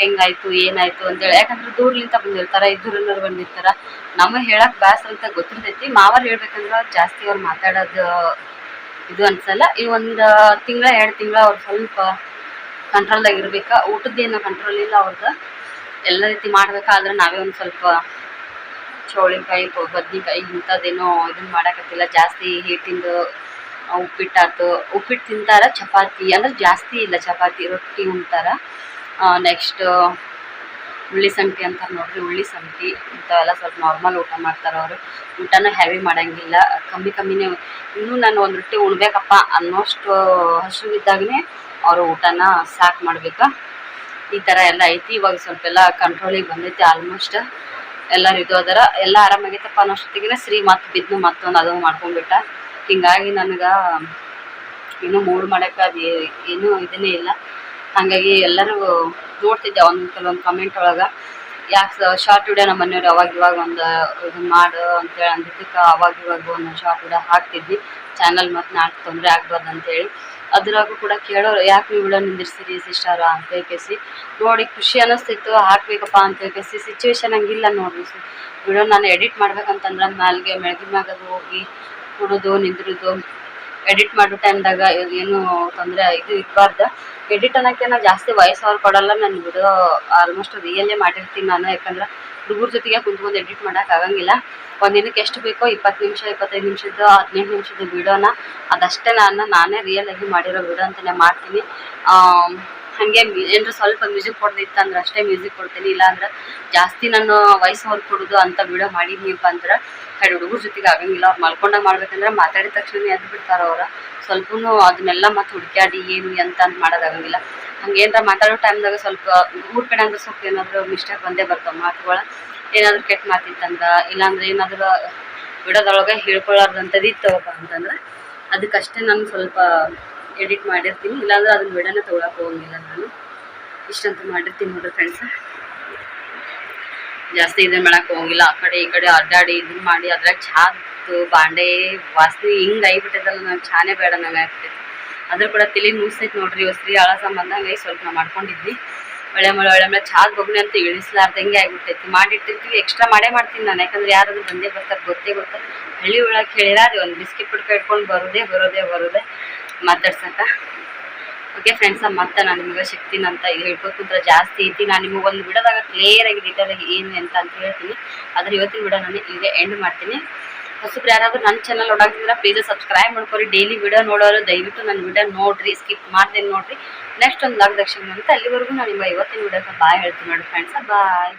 ಹೆಂಗಾಯ್ತು, ಏನಾಯ್ತು ಅಂತೇಳಿ. ಯಾಕಂದ್ರೆ ದೂರ್ಲಿಂತ ಬಂದಿರ್ತಾರೆ ಇದ್ದೂರನ್ನೋರು ಬಂದಿರ್ತಾರ. ನಮಗೆ ಹೇಳಕ್ ಬ್ಯಾಸ್ ಅಂತ ಗೊತ್ತಿರ್ತೈತಿ. ಮಾವರು ಹೇಳ್ಬೇಕಂದ್ರೆ ಜಾಸ್ತಿ ಅವ್ರು ಮಾತಾಡೋದು ಇದು ಅನ್ಸಲ್ಲ. ಈ ಒಂದು ತಿಂಗಳ, ಎರಡು ತಿಂಗಳ ಅವ್ರು ಸ್ವಲ್ಪ ಕಂಟ್ರೋಲ್ದಾಗ ಇರ್ಬೇಕಾ. ಊಟದ್ದೇನು ಕಂಟ್ರೋಲ್ ಇಲ್ಲ ಅವ್ರದ್ದು ಎಲ್ಲ ರೀತಿ ಮಾಡ್ಬೇಕಾದ್ರೆ ನಾವೇ ಒಂದು ಸ್ವಲ್ಪ ಚೌಳಿಕಾಯಿ ಬದ್ನಿಕಾಯಿ ಇಂಥದ್ದೇನೋ ಇದನ್ನ ಮಾಡಕತ್ತಿಲ್ಲ. ಜಾಸ್ತಿ ಹಿಟ್ಟಿಂದು ಉಪ್ಪಿಟ್ಟಾತು ಉಪ್ಪಿಟ್ಟು ತಿಂತಾರ? ಚಪಾತಿ? ಅಂದ್ರೆ ಜಾಸ್ತಿ ಇಲ್ಲ ಚಪಾತಿ, ರೊಟ್ಟಿ ಉಣ್ತಾರ ನೆಕ್ಸ್ಟ್ ಉಳ್ಳಿ ಸಂಟಿ ಅಂತಾರೆ ನೋಡ್ರಿ. ಉಳ್ಳಿ ಸಂಟಿ ಇಂಥವೆಲ್ಲ ಸ್ವಲ್ಪ ನಾರ್ಮಲ್ ಊಟ ಮಾಡ್ತಾರೆ ಅವರು. ಊಟನ ಹೆವಿ ಮಾಡಂಗಿಲ್ಲ. ಕಮ್ಮಿ ಕಮ್ಮಿನೇ ಇನ್ನೂ ನಾನು ಒಂದು ರೊಟ್ಟಿ ಉಣ್ಬೇಕಪ್ಪ ಅನ್ನೋಷ್ಟು ಹಸುವಿದ್ದಾಗನೇ ಅವರು ಊಟನ ಸಾಕು ಮಾಡ್ಬೇಕ? ಈ ಥರ ಎಲ್ಲ ಐತಿ. ಇವಾಗ ಸ್ವಲ್ಪ ಎಲ್ಲ ಕಂಟ್ರೋಲಿಗೆ ಬಂದೈತಿ ಆಲ್ಮೋಸ್ಟ್ ಎಲ್ಲರೂ ಇದು ಅದರ ಎಲ್ಲ ಆರಾಮಾಗೈತಪ್ಪ ಅನ್ನೋಷ್ಟೊತ್ತಿಗೆ ಶ್ರೀ ಮತ್ತೆ ಬಿದ್ದು ಮತ್ತೊಂದು ಅದು ಮಾಡ್ಕೊಂಡ್ಬಿಟ್ಟ. ಹಿಂಗಾಗಿ ನನಗೆ ಏನು ಮೂಡ್ ಮಾಡಕ್ಕೆ ಅದು ಏನೂ ಇದನ್ನೇ ಇಲ್ಲ. ಹಾಗಾಗಿ ಎಲ್ಲರೂ ನೋಡ್ತಿದ್ದೆ ಒಂದು ಕೆಲವೊಂದು ಕಮೆಂಟ್ ಒಳಗೆ. ಯಾಕೆ ಶಾರ್ಟ್ ವಿಡಿಯೋ ನಮ್ಮ ಮನೆಯವ್ರು ಅವಾಗ ಇವಾಗ ಒಂದು ಇದನ್ನ ಮಾಡು ಅಂತೇಳಿ ಅಂದಿದ್ದಕ್ಕೆ ಅವಾಗ ಇವಾಗ ಒಂದು ಶಾರ್ಟ್ ವಿಡಿಯೋ ಹಾಕ್ತಿದ್ವಿ. ಚಾನಲ್ ಮತ್ತು ನಾಲ್ಕು ತೊಂದರೆ ಆಗ್ಬಾರ್ದು ಅಂತೇಳಿ ಅದ್ರಾಗೂ ಕೂಡ ಕೇಳೋರು, ಯಾಕೆ ನೀವು ವಿಡಿಯೋ ನಿಂದಿರ್ಸಿರಿ ಸಿಸ್ಟರ ಅಂತ ಕೇಸಿ ನೋಡಿ ಖುಷಿ ಅನ್ನಿಸ್ತಿತ್ತು ಹಾಕ್ಬೇಕಪ್ಪ ಅಂತ ಕೇಸಿ ಸಿಚುವೇಶನ್ ಹಂಗಿಲ್ಲ ನೋಡ್ರಿ ವಿಡಿಯೋ ನಾನು ಎಡಿಟ್ ಮಾಡ್ಬೇಕಂತಂದ್ರೆ ಮ್ಯಾಲ್ಗೆ ಮೆಳಗಿನ ಮ್ಯಾಗ ಹೋಗಿ ಕುಡೋದು ನಿಂದ್ರದು ಎಡಿಟ್ ಮಾಡೋ ಟೈಮ್ದಾಗ ಏನು ತೊಂದರೆ ಇದು ಇರಬಾರ್ದು. ಎಡಿಟ್ ಅನ್ನೋಕ್ಕೆ ನಾನು ಜಾಸ್ತಿ ವಯಸ್ಸವ್ರು ಕೊಡಲ್ಲ ನಾನು ವಿಡಿಯೋ ಆಲ್ಮೋಸ್ಟ್ ರಿಯಲ್ಲೇ ಮಾಡಿರ್ತೀನಿ ನಾನು. ಯಾಕಂದ್ರೆ ಹುಡುಗರ ಜೊತೆಗೆ ಕುಂತ್ಕೊಂಡು ಎಡಿಟ್ ಮಾಡೋಕ್ಕಾಗಂಗಿಲ್ಲ ಆಗಂಗಿಲ್ಲ. ಒಂದು ಎಷ್ಟು ಬೇಕೋ ಇಪ್ಪತ್ತು ನಿಮಿಷ, ಇಪ್ಪತ್ತೈದು ನಿಮಿಷದ್ದು, ಹದಿನೆಂಟು ನಿಮಿಷದ ವಿಡಿಯೋನ ಅದಷ್ಟೇ ನಾನು, ನಾನೇ ರಿಯಲ್ ಆಗಿ ಮಾಡಿರೋ ವಿಡಿಯೋ ಅಂತಲೇ ಮಾಡ್ತೀನಿ. ಹಾಗೆ ಏನಾರ ಸ್ವಲ್ಪ ಮ್ಯೂಸಿಕ್ ಕೊಡ್ದಿತ್ತು ಅಂದ್ರೆ ಅಷ್ಟೇ ಮ್ಯೂಸಿಕ್ ಕೊಡ್ತೀನಿ. ಇಲ್ಲಾಂದ್ರೆ ಜಾಸ್ತಿ ನಾನು ವಯಸ್ಸವ್ರು ಕೊಡೋದು ಅಂತ ವಿಡಿಯೋ ಮಾಡಿದ್ನಿಪ್ಪ ಅಂದ್ರೆ ಎರಡು ಹುಡುಗರ ಜೊತೆಗೆ ಆಗಂಗಿಲ್ಲ. ಅವ್ರು ಮಲ್ಕೊಂಡಾಗ ಮಾಡ್ಬೇಕಂದ್ರೆ ಮಾತಾಡಿದ ತಕ್ಷಣ ಎದ್ದು ಬಿಡ್ತಾರೆ ಅವ್ರು. ಸ್ವಲ್ಪನೂ ಅದನ್ನೆಲ್ಲ ಮತ್ತೆ ಹುಡುಕ್ಯಾಡಿ ಏನು ಎಂತ ಅಂತ ಮಾಡೋದಾಗಂಗಿಲ್ಲ ಹಂಗೆ ಏನಾರ ಮಾತಾಡೋ ಟೈಮ್ದಾಗ ಸ್ವಲ್ಪ ಊರ್ ಕಡೆ ಅಂದ್ರೆ ಸ್ವಲ್ಪ ಏನಾದರೂ ಮಿಸ್ಟೇಕ್ ಬಂದೇ ಬರ್ತಾವೆ ಮಾತುಗಳ. ಏನಾದರೂ ಕೆಟ್ಟ ಮಾತಿತ್ತಂದ್ರೆ, ಇಲ್ಲಾಂದ್ರೆ ಏನಾದರೂ ಬಿಡೋದ್ರೊಳಗೆ ಹೇಳ್ಕೊಳ್ಳಾರ್ದಂಥದ್ದು ಇತ್ತವಪ್ಪ ಅಂತಂದ್ರೆ ಅದಕ್ಕಷ್ಟೇ ನಾನು ಸ್ವಲ್ಪ ಎಡಿಟ್ ಮಾಡಿರ್ತೀನಿ. ಇಲ್ಲಾಂದ್ರೆ ಅದನ್ನ ವಿಡಿಯೋನೇ ತೊಗೊಳಕ್ಕೆ ಹೋಗಂಗಿಲ್ಲ ನಾನು. ಇಷ್ಟಂತೂ ಮಾಡಿರ್ತೀನಿ ನೋಡ್ರಿ ಫ್ರೆಂಡ್ಸ್ ಜಾಸ್ತಿ ಇದನ್ನ ಮಾಡಕ್ಕೆ ಹೋಗಿಲ್ಲ ಆ ಕಡೆ ಈ ಕಡೆ ಅಡ್ಡಾಡಿ ಇದನ್ನ ಮಾಡಿ, ಅದ್ರಾಗ ಚಾದ್ದು ಬಾಂಡೆ, ವಾಸನೆ ಹಿಂಗೆ ಆಗಿಬಿಟ್ಟಿದ್ದಲ್ಲ ನಂಗೆ ಚಾನೇ ಬೇಡ ನಂಗೆ ಆಗ್ತೈತಿ ಅದ್ರ ಕೂಡ ತಲೆ ನುಸ್ತೈತಿ ನೋಡ್ರಿ. ಇವಸ್ರಿ ಆಳ ಸಂಬಂಧಂಗೆ ಸ್ವಲ್ಪ ನಾವು ಮಾಡ್ಕೊಂಡಿದ್ವಿ ಒಳ್ಳೆ ಮಳೆ ಒಳ್ಳೆ ಮಳೆ. ಚಾದ್ ಬೊಗ್ನೆ ಅಂತ ಇಳಿಸ್ಲಾರ್ದಂಗೆ ಆಗಿಬಿಟ್ಟೈತಿ ಮಾಡಿಟ್ಟಿರ್ತೀವಿ ಎಕ್ಸ್ಟ್ರಾ ಮಾಡೇ ಮಾಡ್ತೀನಿ ನಾನು. ಯಾಕಂದ್ರೆ ಯಾರಾದ್ರೂ ಬಂದೇ ಬರ್ತಾರೆ, ಗೊತ್ತೇ ಗೊತ್ತ. ಹಳ್ಳಿ ಒಳಗೆ ಅದು ಒಂದು ಬಿಸ್ಕಿಟ್ ಪುಡ್ಕ ಇಟ್ಕೊಂಡು ಬರೋದೇ ಬರೋದೇ ಬರೋದೇ. ಮಾತಾಡ್ಸಕ್ಕ ಓಕೆ ಫ್ರೆಂಡ್ಸ ಮತ್ತೆ ನಾನು ನಿಮಗೆ ಸಿಗ್ತೀನಿ ಅಂತ ಹೇಳ್ಕೊತ ಕುಂತ್ರೆ ಜಾಸ್ತಿ ಐತಿ. ನಾನು ನಿಮಗೆ ಒಂದು ವಿಡಿಯೋದಾಗ ಕ್ಲಿಯರ್ ಆಗಿ ಡೀಟೇಲ್ ಆಗಿ ಏನು ಅಂತ ಅಂತ ಹೇಳ್ತೀನಿ. ಆದರೆ ಇವತ್ತಿನ ವಿಡಿಯೋ ನಾನು ಈಗ ಎಂಡ್ ಮಾಡ್ತೀನಿ. ಹೊಸಬ್ರು ಯಾರಾದರೂ ನನ್ನ ಚಾನಲ್ ನೋಡಾಕ್ತಿದ್ರೆ ಪ್ಲೀಸ್ ಸಬ್ಸ್ಕ್ರೈಬ್ ಮಾಡ್ಕೊರಿ. ಡೈಲಿ ವಿಡಿಯೋ ನೋಡೋರು, ದಯವಿಟ್ಟು ನನ್ನ ವಿಡಿಯೋ ನೋಡ್ರಿ ಸ್ಕಿಪ್ ಮಾಡ್ದೇನೆ ನೋಡ್ರಿ. ನೆಕ್ಸ್ಟ್ ಒಂದು ಲಾಗ್ ದಕ್ಷಿಣ ಅಂತ ಅಲ್ಲಿವರೆಗೂ ನಾನು ನಿಮಗೆ ಇವತ್ತಿನ ವಿಡಿಯೋಕ್ಕೆ ಬಾಯ್ ಹೇಳ್ತೀನಿ ನೋಡಿ ಫ್ರೆಂಡ್ಸ ಬಾಯ್